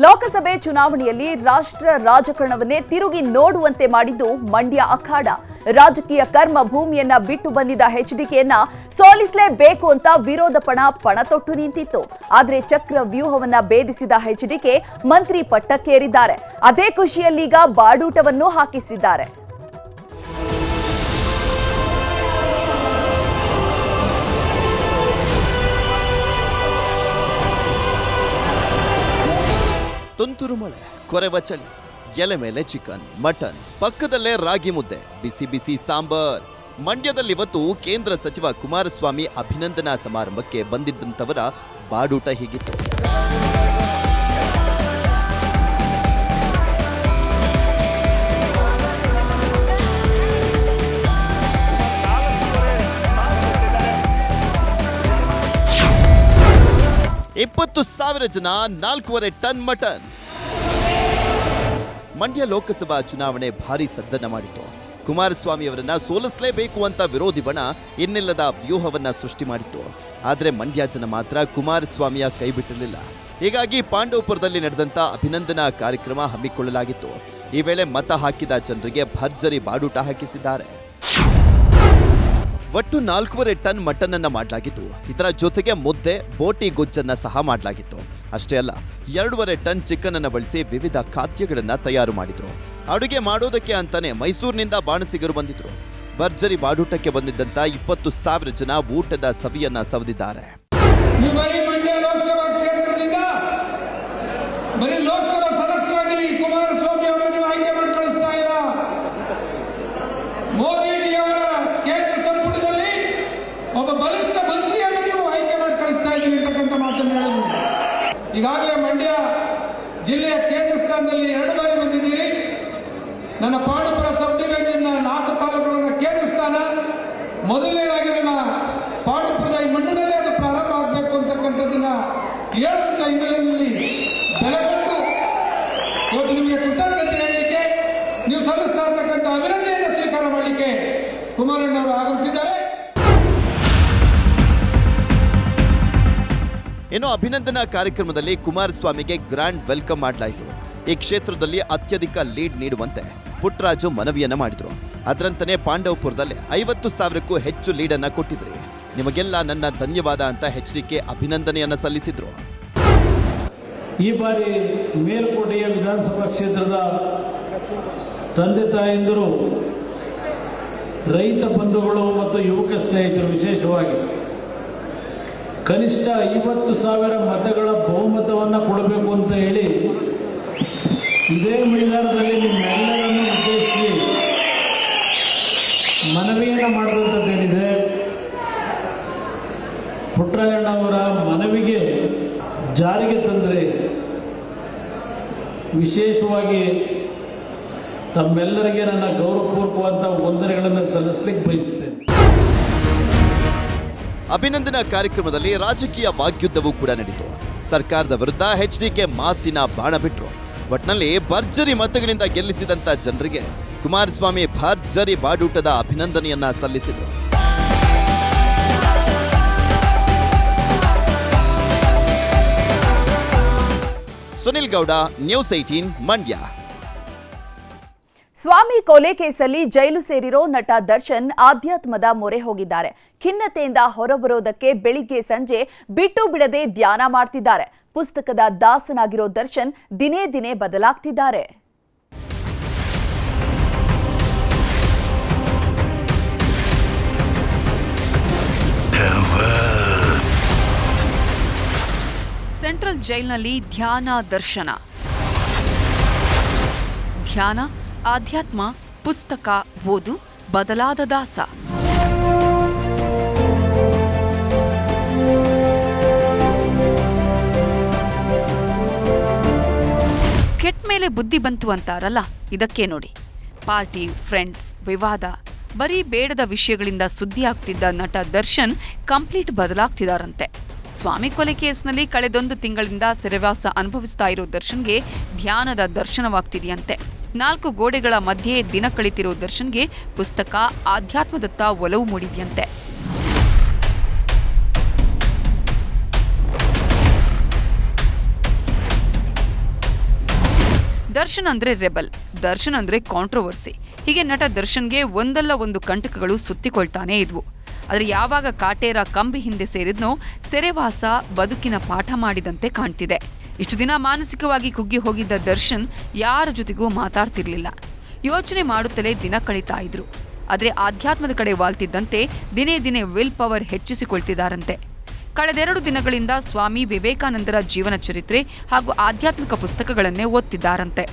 ಲೋಕಸಭೆ ಚುನಾವಣೆಯಲ್ಲಿ ರಾಷ್ಟ್ರ ರಾಜಕಾರಣವನ್ನೇ ತಿರುಗಿ ನೋಡುವಂತೆ ಮಾಡಿದ್ದು ಮಂಡ್ಯ ಅಖಾಡ. ರಾಜಕೀಯ ಕರ್ಮ ಭೂಮಿಯನ್ನ ಬಿಟ್ಟು ಬಂದಿದ್ದ ಎಚ್ಡಿಕೆಯನ್ನ ಸೋಲಿಸಲೇಬೇಕು ಅಂತ ವಿರೋಧ ಪಣ ಪಣ ತೊಟ್ಟು ನಿಂತಿತ್ತು. ಆದರೆ ಚಕ್ರ ವ್ಯೂಹವನ್ನ ಭೇದಿಸಿದ ಎಚ್ಡಿಕೆ ಮಂತ್ರಿ ಪಟ್ಟಕ್ಕೇರಿದ್ದಾರೆ. ಅದೇ ಖುಷಿಯಲ್ಲೀಗ ಬಾಡೂಟವನ್ನು ಹಾಕಿಸಿದ್ದಾರೆ. ತುಂತುರು ಮಳೆ ಕೊರೆವ ಚಳಿ ಎಲೆ ಮೇಲೆ ಚಿಕನ್, ಮಟನ್, ಪಕ್ಕದಲ್ಲೇ ರಾಗಿ ಮುದ್ದೆ, ಬಿಸಿ ಬಿಸಿ ಸಾಂಬಾರ್. ಮಂಡ್ಯದಲ್ಲಿ ಇವತ್ತು ಕೇಂದ್ರ ಸಚಿವ ಕುಮಾರಸ್ವಾಮಿ ಅಭಿನಂದನಾ ಸಮಾರಂಭಕ್ಕೆ ಬಂದಿದ್ದಂಥವರ ಬಾಡೂಟ ಹೀಗಿತ್ತು. ಇಪ್ಪತ್ತು ಸಾವಿರ ಜನ ನಾಲ್ಕೂವರೆ ಟನ್ ಮಟನ್. ಮಂಡ್ಯ ಲೋಕಸಭಾ ಚುನಾವಣೆ ಭಾರಿ ಸದ್ದನ್ನ ಮಾಡಿತು. ಕುಮಾರಸ್ವಾಮಿ ಅವರನ್ನ ಸೋಲಿಸಲೇಬೇಕು ಅಂತ ವಿರೋಧಿ ಬಣ ಇನ್ನಿಲ್ಲದ ವ್ಯೂಹವನ್ನ ಸೃಷ್ಟಿ ಮಾಡಿತ್ತು. ಆದರೆ ಮಂಡ್ಯ ಜನ ಮಾತ್ರ ಕುಮಾರಸ್ವಾಮಿಯ ಕೈ ಬಿಟ್ಟಿರಲಿಲ್ಲ. ಹೀಗಾಗಿ ಪಾಂಡವಪುರದಲ್ಲಿ ನಡೆದಂತ ಅಭಿನಂದನಾ ಕಾರ್ಯಕ್ರಮ ಹಮ್ಮಿಕೊಳ್ಳಲಾಗಿತ್ತು. ಈ ವೇಳೆ ಮತ ಹಾಕಿದ ಜನರಿಗೆ ಭರ್ಜರಿ ಬಾಡೂಟ ಹಾಕಿಸಿದ್ದಾರೆ. ಒಟ್ಟು ನಾಲ್ಕೂವರೆ ಟನ್ ಮಟನ್ ಅನ್ನ ಮಾಡಲಾಗಿತ್ತು. ಇದರ ಜೊತೆಗೆ ಮುದ್ದೆ, ಬೋಟಿ ಗೊಜ್ಜನ್ನ ಸಹ ಮಾಡಲಾಗಿತ್ತು. ಅಷ್ಟೇ ಅಲ್ಲ, ಎರಡೂವರೆ ಟನ್ ಚಿಕನ್ ಅನ್ನು ಬಳಸಿ ವಿವಿಧ ಖಾದ್ಯಗಳನ್ನ ತಯಾರು ಮಾಡಿದ್ರು. ಅಡುಗೆ ಮಾಡೋದಕ್ಕೆ ಅಂತಾನೆ ಮೈಸೂರಿನಿಂದ ಬಾಣಸಿಗರು ಬಂದಿದ್ರು. ಭರ್ಜರಿ ಬಾಡೂಟಕ್ಕೆ ಬಂದಿದ್ದಂತ ಇಪ್ಪತ್ತು ಸಾವಿರ ಜನ ಊಟದ ಸವಿಯನ್ನ ಸವಿದಿದ್ದಾರೆ ಈ ಬಾರಿ ಮಂಡ್ಯ ಲೋಕಸಭಾ ಕ್ಷೇತ್ರದಿಂದ ಬರೀ ಲೋಕಸಭಾ ಸದಸ್ಯರಾಗಿ ಕುಮಾರಸ್ವಾಮಿ ಅವರನ್ನು ನೀವು ಆಯ್ಕೆ ಮಾಡಿ ಕಳಿಸ್ತಾ ಇಲ್ಲ ಮೋದಿಜಿಯವರ ಕೇಂದ್ರ ಸಂಪುಟದಲ್ಲಿ ಒಬ್ಬ ಬಲಿಷ್ಠ ಮಂತ್ರಿಯನ್ನು ನೀವು ಆಯ್ಕೆ ಮಾಡಿ ಕಳಿಸ್ತಾ ಇದ್ದೀರಿ ಅಂತಕ್ಕಂಥ ಮಾತನ್ನು ಹೇಳಿದ್ರು ಈಗಾಗಲೇ ಮಂಡ್ಯ ಜಿಲ್ಲೆಯ ಕೇಂದ್ರ ಸ್ಥಾನದಲ್ಲಿ ಎರಡು ಬಾರಿ ಬಂದಿದ್ದೀರಿ ನನ್ನ ಪಾಂಡುಪುರ ಸಬ್ ಡಿವಿಷನ್ನ ನಾಲ್ಕು ತಾಲೂಕುಗಳ ಕೇಂದ್ರ ಸ್ಥಾನ ಮೊದಲನೇದಾಗಿ ನನ್ನ ಪಾಡಿ ಈ ಮಣ್ಣಿನಲ್ಲೇ ಅದು ಪ್ರಾರಂಭ ಆಗಬೇಕು ಅಂತಕ್ಕಂಥದ್ದನ್ನ ಹೇಳುವಂತ ಹಿನ್ನೆಲೆಯಲ್ಲಿ ಬೆಲೆ ಕೊಟ್ಟು ಇವತ್ತು ನಿಮಗೆ ಕೃತಜ್ಞತೆ ಹೇಳಲಿಕ್ಕೆ ನೀವು ಸಲ್ಲಿಸ್ತಾ ಇರ್ತಕ್ಕಂಥ ಅಭಿನಂದನೆಯನ್ನು ಸ್ವೀಕಾರ ಮಾಡಲಿಕ್ಕೆ ಕುಮಾರಣ್ಣವರು ಆಗಮಿಸಿದ್ದಾರೆ. ಇನ್ನು ಅಭಿನಂದನಾ ಕಾರ್ಯಕ್ರಮದಲ್ಲಿ ಕುಮಾರಸ್ವಾಮಿಗೆ ಗ್ರ್ಯಾಂಡ್ ವೆಲ್ಕಮ್ ಮಾಡಲಾಯಿತು. ಈ ಕ್ಷೇತ್ರದಲ್ಲಿ ಅತ್ಯಧಿಕ ಲೀಡ್ ನೀಡುವಂತೆ ಪುಟ್ಟರಾಜು ಮನವಿಯನ್ನ ಮಾಡಿದ್ರು. ಅದರಂತನೇ ಪಾಂಡವಪುರದಲ್ಲಿ ಐವತ್ತು ಸಾವಿರಕ್ಕೂ ಹೆಚ್ಚು ಲೀಡನ್ನ ಕೊಟ್ಟಿದ್ರಿ. ನಿಮಗೆಲ್ಲ ನನ್ನ ಧನ್ಯವಾದ ಅಂತ ಎಚ್ ಡಿ ಕೆ ಅಭಿನಂದನೆಯನ್ನ ಸಲ್ಲಿಸಿದ್ರು. ಈ ಬಾರಿ ಮೇಲ್ಕೋಟೆಯ ವಿಧಾನಸಭಾ ಕ್ಷೇತ್ರದ ತಂದೆ ತಾಯಂದಿರು, ರೈತ ಬಂಧುಗಳು ಮತ್ತು ಯುವಕ ಸ್ನೇಹಿತರು ವಿಶೇಷವಾಗಿ ಕನಿಷ್ಠ ಐವತ್ತು ಸಾವಿರ ಮತಗಳ ಬಹುಮತವನ್ನು ಕೊಡಬೇಕು ಅಂತ ಹೇಳಿ ಇದೇ ಮೈದಾನದಲ್ಲಿ ನಿಮ್ಮೆಲ್ಲರನ್ನು ಮನವಿಯನ್ನು ಮಾಡಿದಂಥದ್ದೇನಿದೆ ಪುಟ್ಟರಾಜಣ್ಣವರ ಮನವಿಗೆ ಜಾರಿಗೆ ತಂದರೆ ವಿಶೇಷವಾಗಿ ತಮ್ಮೆಲ್ಲರಿಗೆ ನನ್ನ ಗೌರವಪೂರ್ವಕವಾದ ವಂದನೆಗಳನ್ನು ಸಲ್ಲಿಸಲಿಕ್ಕೆ ಬಯಸುತ್ತೇನೆ. ಅಭಿನಂದನಾ ಕಾರ್ಯಕ್ರಮದಲ್ಲಿ ರಾಜಕೀಯ ವಾಗ್ಯುದ್ಧವೂ ಕೂಡ ನಡೆಯಿತು ಸರ್ಕಾರದ ವಿರುದ್ಧ ಎಚ್ ಡಿ ಕೆ ಮಾತಿನ ಬಾಣ ಬಿಟ್ರು. ಒಟ್ನಲ್ಲಿ ಭರ್ಜರಿ ಮತಗಳಿಂದ ಗೆಲ್ಲಿಸಿದಂತ ಜನರಿಗೆ ಕುಮಾರಸ್ವಾಮಿ ಭರ್ಜರಿ ಬಾಡೂಟದ ಅಭಿನಂದನೆಯನ್ನ ಸಲ್ಲಿಸಿದರು. Sunil Gowda, news eighteen Mandya. ಸ್ವಾಮಿ ಕೊಲೆ ಕೇಸಲ್ಲಿ ಜೈಲು ಸೇರಿರೋ ನಟ ದರ್ಶನ್ ಆಧ್ಯಾತ್ಮದ ಮೊರೆ ಹೋಗಿದ್ದಾರೆ. ಖಿನ್ನತೆಯಿಂದ ಹೊರಬರೋದಕ್ಕೆ ಬೆಳಿಗ್ಗೆ ಸಂಜೆ ಬಿಟ್ಟು ಬಿಡದೆ ಧ್ಯಾನ ಮಾಡ್ತಿದ್ದಾರೆ. ಪುಸ್ತಕದ ದಾಸನಾಗಿರೋ ದರ್ಶನ್ ದಿನೇ ದಿನೇ ಬದಲಾಗ್ತಿದ್ದಾರೆ. ಸೆಂಟ್ರಲ್ ಜೈಲ್ನಲ್ಲಿ ಧ್ಯಾನ ದರ್ಶನ. ಧ್ಯಾನ, ಆಧ್ಯಾತ್ಮ, ಪುಸ್ತಕ, ಓದು, ಬದಲಾದ ದಾಸ. ಕೆಟ್ಟ ಮೇಲೆ ಬುದ್ಧಿ ಬಂತು ಅಂತಾರಲ್ಲ, ಇದಕ್ಕೆ ನೋಡಿ. ಪಾರ್ಟಿ, ಫ್ರೆಂಡ್ಸ್, ವಿವಾದ, ಬರೀ ಬೇಡದ ವಿಷಯಗಳಿಂದ ಸುದ್ದಿ ಆಗ್ತಿದ್ದ ನಟ ದರ್ಶನ್ ಕಂಪ್ಲೀಟ್ ಬದಲಾಗ್ತಿದಾರಂತೆ. ಸ್ವಾಮಿ ಕೊಲೆ ಕೇಸ್ನಲ್ಲಿ ಕಳೆದೊಂದು ತಿಂಗಳಿಂದ ಸೆರೆವಾಸ ಅನುಭವಿಸ್ತಾ ಇರೋ ದರ್ಶನ್ಗೆ ಧ್ಯಾನದ ದರ್ಶನವಾಗ್ತಿದೆಯಂತೆ. ನಾಲ್ಕು ಗೋಡೆಗಳ ಮಧ್ಯೆ ದಿನ ಕಳಿತಿರೋ ದರ್ಶನ್ಗೆ ಪುಸ್ತಕ, ಆಧ್ಯಾತ್ಮದತ್ತ ಒಲವು ಮೂಡಿದೆಯಂತೆ. ದರ್ಶನ್ ಅಂದ್ರೆ ರೆಬಲ್, ದರ್ಶನ್ ಅಂದ್ರೆ ಕಾಂಟ್ರವರ್ಸಿ. ಹೀಗೆ ನಟ ದರ್ಶನ್ಗೆ ಒಂದಲ್ಲ ಒಂದು ಕಂಟಕಗಳು ಸುತ್ತಿಕೊಳ್ತಾನೆ ಇದ್ವು. ಆದರೆ ಯಾವಾಗ ಕಾಟೇರ ಕಂಬಿ ಹಿಂದೆ ಸೇರಿದ್ನೋ ಸೆರೆವಾಸ ಬದುಕಿನ ಪಾಠ ಮಾಡಿದಂತೆ ಕಾಣ್ತಿದೆ. ಇಷ್ಟು ದಿನ ಮಾನಸಿಕವಾಗಿ ಕುಗ್ಗಿ ಹೋಗಿದ್ದ ದರ್ಶನ್ ಯಾರ ಜೊತೆಗೂ ಮಾತಾಡ್ತಿರ್ಲಿಲ್ಲ. ಯೋಚನೆ ಮಾಡುತ್ತಲೇ ದಿನ ಕಳೀತಾ ಇದ್ರು. ಆದರೆ ಆಧ್ಯಾತ್ಮದ ಕಡೆ ವಾಲ್ತಿದ್ದಂತೆ ದಿನೇ ದಿನೇ ವಿಲ್ ಪವರ್ ಹೆಚ್ಚಿಸಿಕೊಳ್ತಿದ್ದಾರಂತೆ ಕಳೆದೆರಡು ದಿನಗಳಿಂದ ಸ್ವಾಮಿ ವಿವೇಕಾನಂದರ ಜೀವನ ಚರಿತ್ರೆ ಹಾಗೂ ಆಧ್ಯಾತ್ಮಿಕ ಪುಸ್ತಕಗಳನ್ನೇ ಓದ್ತಿದ್ದಾರಂತೆ.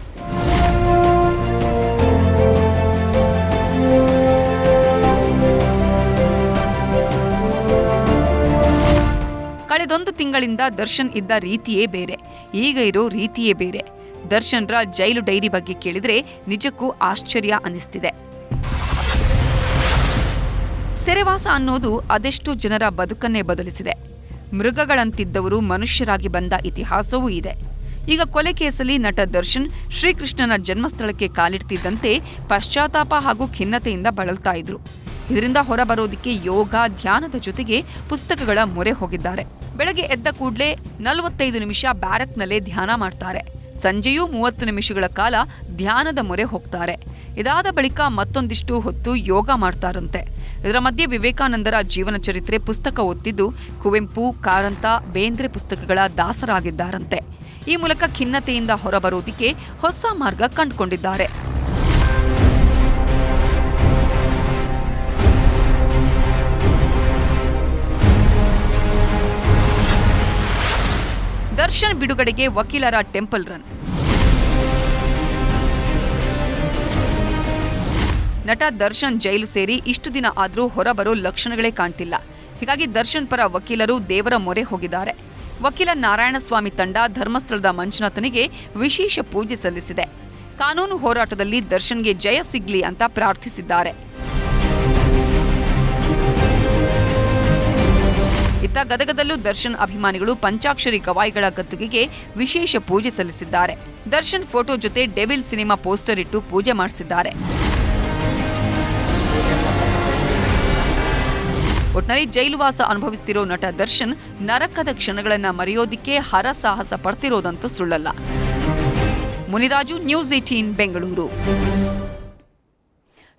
ಕಳೆದೊಂದು ತಿಂಗಳಿಂದ ದರ್ಶನ್ ಇದ್ದ ರೀತಿಯೇ ಬೇರೆ. ಈಗ ಇರೋ ರೀತಿಯೇ ಬೇರೆ. ದರ್ಶನ್ರ ಜೈಲು ಡೈರಿ ಬಗ್ಗೆ ಕೇಳಿದ್ರೆ ನಿಜಕ್ಕೂ ಆಶ್ಚರ್ಯ ಅನಿಸ್ತಿದೆ. ಸೆರೆವಾಸ ಅನ್ನೋದು ಅದೆಷ್ಟು ಜನರ ಬದುಕನ್ನೇ ಬದಲಿಸಿದೆ. ಮೃಗಗಳಂತಿದ್ದವರು ಮನುಷ್ಯರಾಗಿ ಬಂದ ಇತಿಹಾಸವೂ ಇದೆ. ಈಗ ಕೊಲೆ ಕೇಸಲ್ಲಿ ನಟ ದರ್ಶನ್ ಶ್ರೀಕೃಷ್ಣನ ಜನ್ಮಸ್ಥಳಕ್ಕೆ ಕಾಲಿಡ್ತಿದ್ದಂತೆ ಪಶ್ಚಾತ್ತಾಪ ಹಾಗೂ ಖಿನ್ನತೆಯಿಂದ ಬಳಲ್ತಾ ಇದ್ರು. ಇದರಿಂದ ಹೊರಬರೋದಿಕ್ಕೆ ಯೋಗ, ಧ್ಯಾನದ ಜೊತೆಗೆ ಪುಸ್ತಕಗಳ ಮೊರೆ ಹೋಗಿದ್ದಾರೆ. ಬೆಳಗ್ಗೆ ಎದ್ದ ಕೂಡಲೇ ನಲವತ್ತೈದು ನಿಮಿಷ ಬ್ಯಾರಕ್ನಲ್ಲೇ ಧ್ಯಾನ ಮಾಡ್ತಾರೆ. ಸಂಜೆಯೂ ಮೂವತ್ತು ನಿಮಿಷಗಳ ಕಾಲ ಧ್ಯಾನದ ಮೊರೆ ಹೋಗ್ತಾರೆ. ಇದಾದ ಬಳಿಕ ಮತ್ತೊಂದಿಷ್ಟು ಹೊತ್ತು ಯೋಗ ಮಾಡ್ತಾರಂತೆ. ಇದರ ಮಧ್ಯೆ ವಿವೇಕಾನಂದರ ಜೀವನ ಚರಿತ್ರೆ ಪುಸ್ತಕ ಓದ್ತಿದ್ದು ಕುವೆಂಪು, ಕಾರಂತ, ಬೇಂದ್ರೆ ಪುಸ್ತಕಗಳ ದಾಸರಾಗಿದ್ದಾರಂತೆ. ಈ ಮೂಲಕ ಖಿನ್ನತೆಯಿಂದ ಹೊರಬರೋದಿಕ್ಕೆ ಹೊಸ ಮಾರ್ಗ ಕಂಡುಕೊಂಡಿದ್ದಾರೆ. ದರ್ಶನ್ ಬಿಡುಗಡೆಗೆ ವಕೀಲರ ಟೆಂಪಲ್ ರನ್. ನಟ ದರ್ಶನ್ ಜೈಲು ಸೇರಿ ಇಷ್ಟು ದಿನ ಆದರೂ ಹೊರಬರೋ ಲಕ್ಷಣಗಳೇ ಕಾಣ್ತಿಲ್ಲ. ಹೀಗಾಗಿ ದರ್ಶನ್ ಪರ ವಕೀಲರು ದೇವರ ಮೊರೆ ಹೋಗಿದ್ದಾರೆ. ವಕೀಲ ನಾರಾಯಣಸ್ವಾಮಿ ತಂಡ ಧರ್ಮಸ್ಥಳದ ಮಂಜುನಾಥನಿಗೆ ವಿಶೇಷ ಪೂಜೆ ಸಲ್ಲಿಸಿದೆ. ಕಾನೂನು ಹೋರಾಟದಲ್ಲಿ ದರ್ಶನ್ಗೆ ಜಯ ಸಿಗ್ಲಿ ಅಂತ ಪ್ರಾರ್ಥಿಸಿದ್ದಾರೆ. ಇತ್ತ ಗದಗದಲ್ಲೂ ದರ್ಶನ್ ಅಭಿಮಾನಿಗಳು ಪಂಚಾಕ್ಷರಿ ಗವಾಯಿಗಳ ಗದ್ದುಗೆಗೆ ವಿಶೇಷ ಪೂಜೆ ಸಲ್ಲಿಸಿದ್ದಾರೆ. ದರ್ಶನ್ ಫೋಟೋ ಜೊತೆ ಡೆವಿಲ್ ಸಿನಿಮಾ ಪೋಸ್ಟರ್ ಇಟ್ಟು ಪೂಜೆ ಮಾಡಿಸಿದ್ದಾರೆ. ಒಟ್ನಲ್ಲಿ ಜೈಲುವಾಸ ಅನುಭವಿಸ್ತಿರೋ ನಟ ದರ್ಶನ್ ನರಕದ ಕ್ಷಣಗಳನ್ನ ಮರೆಯೋದಿಕ್ಕೆ ಹರಸಾಹಸ ಪಡ್ತಿರೋದಂತೂ ಸುಳ್ಳಲ್ಲ. Muniraju, news eighteen Bengaluru.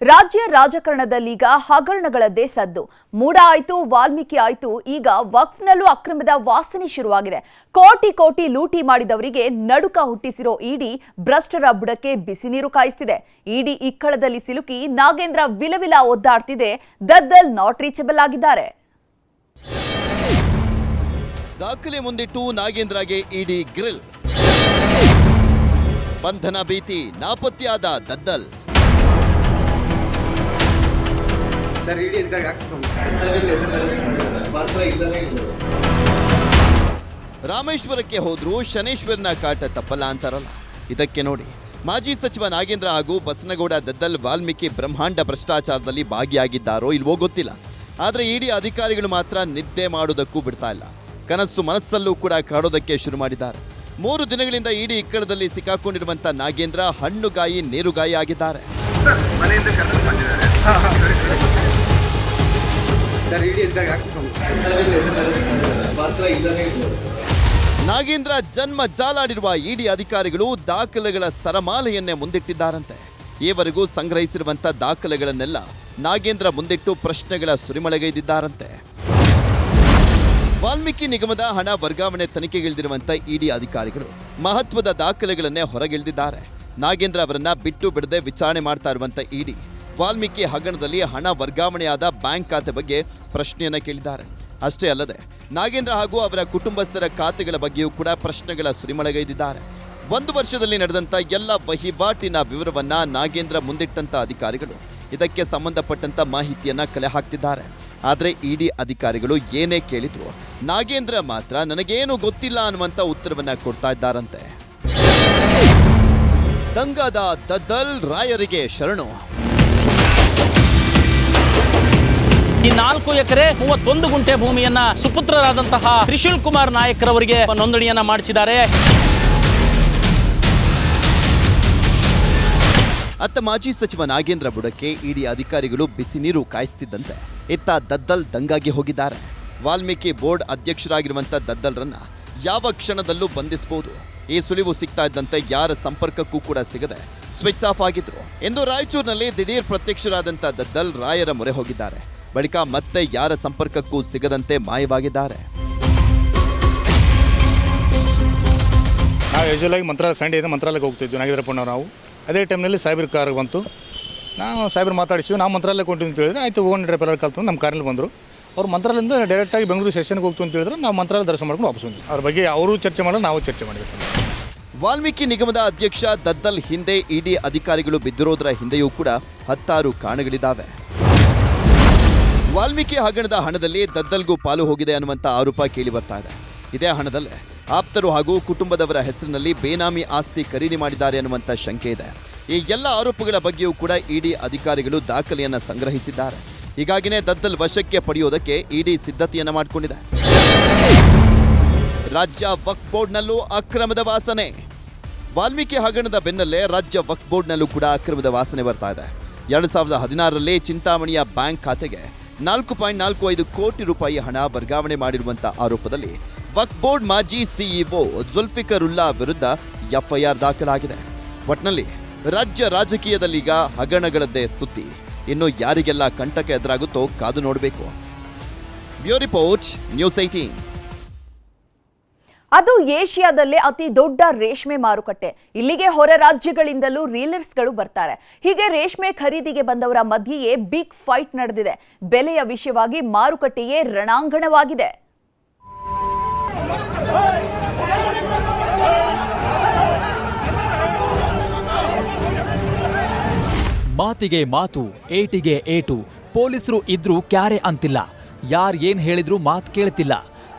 ರಾಜ್ಯ ರಾಜಕಾರಣದಲ್ಲೀಗ ಹಗರಣಗಳದ್ದೇ ಸದ್ದು. ಮೂಡ ಆಯ್ತು ವಾಲ್ಮೀಕಿ ಆಯ್ತು, ಈಗ ವಕ್ಫ್ನಲ್ಲೂ ಅಕ್ರಮದ ವಾಸನೆ ಶುರುವಾಗಿದೆ. ಕೋಟಿ ಕೋಟಿ ಲೂಟಿ ಮಾಡಿದವರಿಗೆ ನಡುಕ ಹುಟ್ಟಿಸಿರೋ ಇಡಿ ಭ್ರಷ್ಟರ ಬುಡಕ್ಕೆ ಬಿಸಿ ನೀರು ಕಾಯಿಸ್ತಿದೆ. ಇಡಿ ಇಕ್ಕಳದಲ್ಲಿ ಸಿಲುಕಿ ನಾಗೇಂದ್ರ ವಿಲವಿಲ ಒದ್ದಾಡ್ತಿದೆ. ದದ್ದಲ್ ನಾಟ್ ರೀಚಬಲ್ ಆಗಿದ್ದಾರೆ. ದಾಖಲೆ ಮುಂದಿಟ್ಟು ನಾಗೇಂದ್ರಗೆ ಇಡಿ ಗ್ರಿಲ್. ಬಂಧನ ಭೀತಿ, ನಾಪತ್ತೆಯಾದ ದದ್ದಲ್. ಸರ್ ಇಡೀ ಇದ್ದಾಗ ಮಾತ್ರ ಇಲ್ಲದೇ ಇಲ್ಲ ರಾಮೇಶ್ವರಕ್ಕೆ ಹೋದ್ರು ಶನೇಶ್ವರನ ಕಾಟ ತಪ್ಪಲ್ಲ ಅಂತಾರಲ್ಲ. ಇದಕ್ಕೆ ನೋಡಿ ಮಾಜಿ ಸಚಿವ ನಾಗೇಂದ್ರ ಹಾಗೂ ಬಸನಗೌಡ ದದ್ದಲ್ ವಾಲ್ಮೀಕಿ ಬ್ರಹ್ಮಾಂಡ ಭ್ರಷ್ಟಾಚಾರದಲ್ಲಿ ಭಾಗಿಯಾಗಿದ್ದಾರೋ ಇಲ್ವೋ ಗೊತ್ತಿಲ್ಲ. ಆದರೆ ಇಡೀ ಅಧಿಕಾರಿಗಳು ಮಾತ್ರ ನಿದ್ದೆ ಮಾಡೋದಕ್ಕೂ ಬಿಡ್ತಾ ಇಲ್ಲ. ಕನಸು ಮನಸ್ಸಲ್ಲೂ ಕೂಡ ಕಾಡೋದಕ್ಕೆ ಶುರು ಮಾಡಿದ್ದಾರೆ. ಮೂರು ದಿನಗಳಿಂದ ಇಡೀ ಇಕ್ಕಳದಲ್ಲಿ ಸಿಕ್ಕಾಕೊಂಡಿರುವಂತ ನಾಗೇಂದ್ರ ಹಣ್ಣುಗಾಯಿ ನೀರುಗಾಯಿ ಆಗಿದ್ದಾರೆ. ನಾಗೇಂದ್ರ ಜನ್ಮ ಜಾಲಾಡಿರುವ ಇಡಿ ಅಧಿಕಾರಿಗಳು ದಾಖಲೆಗಳ ಸರಮಾಲೆಯನ್ನೇ ಮುಂದಿಟ್ಟಿದ್ದಾರಂತೆ. ಈವರೆಗೂ ಸಂಗ್ರಹಿಸಿರುವಂತ ದಾಖಲೆಗಳನ್ನೆಲ್ಲ ನಾಗೇಂದ್ರ ಮುಂದಿಟ್ಟು ಪ್ರಶ್ನೆಗಳ ಸುರಿಮಳೆಗೈದಿದ್ದಾರಂತೆ ವಾಲ್ಮೀಕಿ ನಿಗಮದ ಹಣ ವರ್ಗಾವಣೆ ತನಿಖೆಗಿಳಿದಿರುವಂತ ಇಡಿ ಅಧಿಕಾರಿಗಳು ಮಹತ್ವದ ದಾಖಲೆಗಳನ್ನೇ ಹೊರಗೆಳೆದಿದ್ದಾರೆ. ನಾಗೇಂದ್ರ ಅವರನ್ನ ಬಿಟ್ಟು ಬಿಡದೆ ವಿಚಾರಣೆ ಮಾಡ್ತಾ ಇರುವಂತ ಇಡಿ ವಾಲ್ಮೀಕಿ ಹಗರಣದಲ್ಲಿ ಹಣ ವರ್ಗಾವಣೆಯಾದ ಬ್ಯಾಂಕ್ ಖಾತೆ ಬಗ್ಗೆ ಪ್ರಶ್ನೆಯನ್ನು ಕೇಳಿದ್ದಾರೆ. ಅಷ್ಟೇ ಅಲ್ಲದೆ, ನಾಗೇಂದ್ರ ಹಾಗೂ ಅವರ ಕುಟುಂಬಸ್ಥರ ಖಾತೆಗಳ ಬಗ್ಗೆಯೂ ಕೂಡ ಪ್ರಶ್ನೆಗಳ ಸುರಿಮಳೆಗೈದಿದ್ದಾರೆ. ಒಂದು ವರ್ಷದಲ್ಲಿ ನಡೆದಂಥ ಎಲ್ಲ ವಹಿವಾಟಿನ ವಿವರವನ್ನು ನಾಗೇಂದ್ರ ಮುಂದಿಟ್ಟಂಥ ಅಧಿಕಾರಿಗಳು ಇದಕ್ಕೆ ಸಂಬಂಧಪಟ್ಟಂಥ ಮಾಹಿತಿಯನ್ನು ಕಲೆ ಹಾಕ್ತಿದ್ದಾರೆ. ಆದರೆ ಇಡಿ ಅಧಿಕಾರಿಗಳು ಏನೇ ಕೇಳಿದ್ರು ನಾಗೇಂದ್ರ ಮಾತ್ರ ನನಗೇನು ಗೊತ್ತಿಲ್ಲ ಅನ್ನುವಂತ ಉತ್ತರವನ್ನ ಕೊಡ್ತಾ ಇದ್ದಾರಂತೆ. ದಂಗಾದ ದದ್ದಲ್ ರಾಯರಿಗೆ ಶರಣು. ಈ ನಾಲ್ಕು ಎಕರೆ, ಮೂವತ್ತೊಂದು ಗುಂಟೆ ಭೂಮಿಯನ್ನ ಸುಪುತ್ರರಾದಂತಹ ತ್ರಿಶೂಲ್ ಕುಮಾರ್ ನಾಯಕರವರಿಗೆ ನೋಂದಣಿಯನ್ನ ಮಾಡಿಸಿದ್ದಾರೆ. ಅತ್ತ ಮಾಜಿ ಸಚಿವ ನಾಗೇಂದ್ರ ಬುಡಕ್ಕೆ ಇಡಿ ಅಧಿಕಾರಿಗಳು ಬಿಸಿ ನೀರು ಕಾಯಿಸ್ತಿದ್ದಂತೆ ಇತ್ತ ದದ್ದಲ್ ದಂಗಾಗಿ ಹೋಗಿದ್ದಾರೆ. ವಾಲ್ಮೀಕಿ ಬೋರ್ಡ್ ಅಧ್ಯಕ್ಷರಾಗಿರುವಂತ ದದ್ದಲ್ರನ್ನ ಯಾವ ಕ್ಷಣದಲ್ಲೂ ಬಂಧಿಸಬಹುದು. ಈ ಸುಳಿವು ಸಿಗ್ತಾ ಇದ್ದಂತೆ ಯಾರ ಸಂಪರ್ಕಕ್ಕೂ ಕೂಡ ಸಿಗದೆ ಸ್ವಿಚ್ ಆಫ್ ಆಗಿದ್ರು. ಎಂದು ರಾಯಚೂರಿನಲ್ಲಿ ದಿಢೀರ್ ಪ್ರತ್ಯಕ್ಷರಾದಂಥ ದದ್ದಲ್ ರಾಯರ ಮೊರೆ ಹೋಗಿದ್ದಾರೆ. ಬಳಿಕ ಮತ್ತೆ ಯಾರ ಸಂಪರ್ಕಕ್ಕೂ ಸಿಗದಂತೆ ಮಾಯವಾಗಿದ್ದಾರೆ. ನಾವು ಯೂಶ್ವಲಾಗಿ ಮಂತ್ರಾಲಯ ಸಂಡೇಯಿಂದ ಮಂತ್ರಾಲಯಕ್ಕೆ ಹೋಗ್ತಿದ್ವಿ ನಾಗೇಂದ್ರಪ್ಪನವ್ರು ನಾವು. ಅದೇ ಟೈಮ್ನಲ್ಲಿ ಸೈಬರ್ ಕಾರ್ ಬಂತು. ನಾವು ಸೈಬರ್ ಮಾತಾಡಿಸಿವಿ ನಾವು ಮಂತ್ರಾಲಯಕ್ಕೆ ಹೊಂಟಿವಿ ಅಂತ ಹೇಳಿದ್ರೆ ಆಯ್ತು, ಹೋಗೋಣ ಡ್ರೈವರ್ ಕಲ್ತು ನಮ್ಮ ಕಾರಲ್ಲಿ ಬಂದರು. ಅವ್ರು ಮಂತ್ರಾಲಯದಿಂದ ಡೈರೆಕ್ಟಾಗಿ ಬೆಂಗಳೂರು ಸೆಷನ್ಗೆ ಹೋಗ್ತು ಅಂತ ಹೇಳಿದ್ರೆ ನಾವು ಮಂತ್ರಾಲಯ ದರ್ಶನ ಮಾಡ್ಕೊಂಡು ವಾಪಸ್ ಬಂದ್ವಿ. ಅವ್ರ ಬಗ್ಗೆ ಅವರು ಚರ್ಚೆ ಮಾಡೋದು ನಾವು ಚರ್ಚೆ ಮಾಡಿದ್ವಿ. ಸರ್ ವಾಲ್ಮೀಕಿ ನಿಗಮದ ಅಧ್ಯಕ್ಷ ದದ್ದಲ್ ಹಿಂದೆ ಇಡಿ ಅಧಿಕಾರಿಗಳು ಬಿದ್ದಿರೋದರ ಹಿಂದೆಯೂ ಕೂಡ ಹತ್ತಾರು ಕಾರಣಗಳಿದ್ದಾವೆ ವಾಲ್ಮೀಕಿ ಹಗರಣದ ಹಣದಲ್ಲಿ ದದ್ದಲ್ಗೂ ಪಾಲು ಹೋಗಿದೆ ಅನ್ನುವಂಥ ಆರೋಪ ಕೇಳಿ ಬರ್ತಾ ಇದೆ. ಇದೇ ಹಣದಲ್ಲೇ ಆಪ್ತರು ಹಾಗೂ ಕುಟುಂಬದವರ ಹೆಸರಿನಲ್ಲಿ ಬೇನಾಮಿ ಆಸ್ತಿ ಖರೀದಿ ಮಾಡಿದ್ದಾರೆ ಅನ್ನುವಂಥ ಶಂಕೆ ಇದೆ. ಈ ಎಲ್ಲ ಆರೋಪಗಳ ಬಗ್ಗೆಯೂ ಕೂಡ ಇಡಿ ಅಧಿಕಾರಿಗಳು ದಾಖಲೆಯನ್ನು ಸಂಗ್ರಹಿಸಿದ್ದಾರೆ. ಹೀಗಾಗಿನೇ ದದ್ದಲ್ ವಶಕ್ಕೆ ಪಡೆಯೋದಕ್ಕೆ ಇಡಿ ಸಿದ್ಧತೆಯನ್ನು ಮಾಡಿಕೊಂಡಿದೆ. ರಾಜ್ಯ ವಕ್ಫ್ ಬೋರ್ಡ್ನಲ್ಲೂ ಅಕ್ರಮದ ವಾಸನೆ. ವಾಲ್ಮೀಕಿ ಹಗರಣದ ಬೆನ್ನಲ್ಲೇ ರಾಜ್ಯ ವಕ್ಫ್ ಬೋರ್ಡ್ನಲ್ಲೂ ಕೂಡ ಅಕ್ರಮದ ವಾಸನೆ ಬರ್ತಾ ಇದೆ. ಎರಡು ಸಾವಿರದ ಹದಿನಾರರಲ್ಲಿ ಚಿಂತಾಮಣಿಯ ಬ್ಯಾಂಕ್ ಖಾತೆಗೆ ನಾಲ್ಕು ಪಾಯಿಂಟ್ ನಾಲ್ಕು ಐದು ಕೋಟಿ ರೂಪಾಯಿ ಹಣ ವರ್ಗಾವಣೆ ಮಾಡಿರುವಂಥ ಆರೋಪದಲ್ಲಿ ವಕ್ಫ್ ಬೋರ್ಡ್ ಮಾಜಿ ಸಿಇಒ ಜುಲ್ಫಿಕರ್ ಉಲ್ಲಾ ವಿರುದ್ಧ ಎಫ್ಐಆರ್ ದಾಖಲಾಗಿದೆ. ಒಟ್ನಲ್ಲಿ ರಾಜ್ಯ ರಾಜಕೀಯದಲ್ಲೀಗ ಹಗರಣಗಳದ್ದೇ ಸುದ್ದಿ. ಇನ್ನು ಯಾರಿಗೆಲ್ಲ ಕಂಟಕ ಎದುರಾಗುತ್ತೋ ಕಾದು ನೋಡಬೇಕು. ಬ್ಯೂ ರಿಪೋರ್ಟ್, ನ್ಯೂಸ್ ಏಟೀನ್ ಅದು ಏಷ್ಯಾದಲ್ಲೇ ಅತಿ ದೊಡ್ಡ ರೇಷ್ಮೆ ಮಾರುಕಟ್ಟೆ. ಇಲ್ಲಿಗೆ ಹೊರ ರಾಜ್ಯಗಳಿಂದಲೂ ರೀಲರ್ಸ್ಗಳು ಬರ್ತಾರೆ. ಹೀಗೆ ರೇಷ್ಮೆ ಖರೀದಿಗೆ ಬಂದವರ ಮಧ್ಯೆಯೇ ಬಿಗ್ ಫೈಟ್ ನಡೆದಿದೆ. ಬೆಲೆಯ ವಿಷಯವಾಗಿ ಮಾರುಕಟ್ಟೆಯೇ ರಣಾಂಗಣವಾಗಿದೆ. ಮಾತಿಗೆ ಮಾತು, ಏಟಿಗೆ ಏಟು. ಪೊಲೀಸರು ಇದ್ರೂ ಕ್ಯಾರೆ ಅಂತಿಲ್ಲ. ಯಾರ್ ಏನ್ ಹೇಳಿದ್ರು ಮಾತು ಕೇಳ್ತಿಲ್ಲ.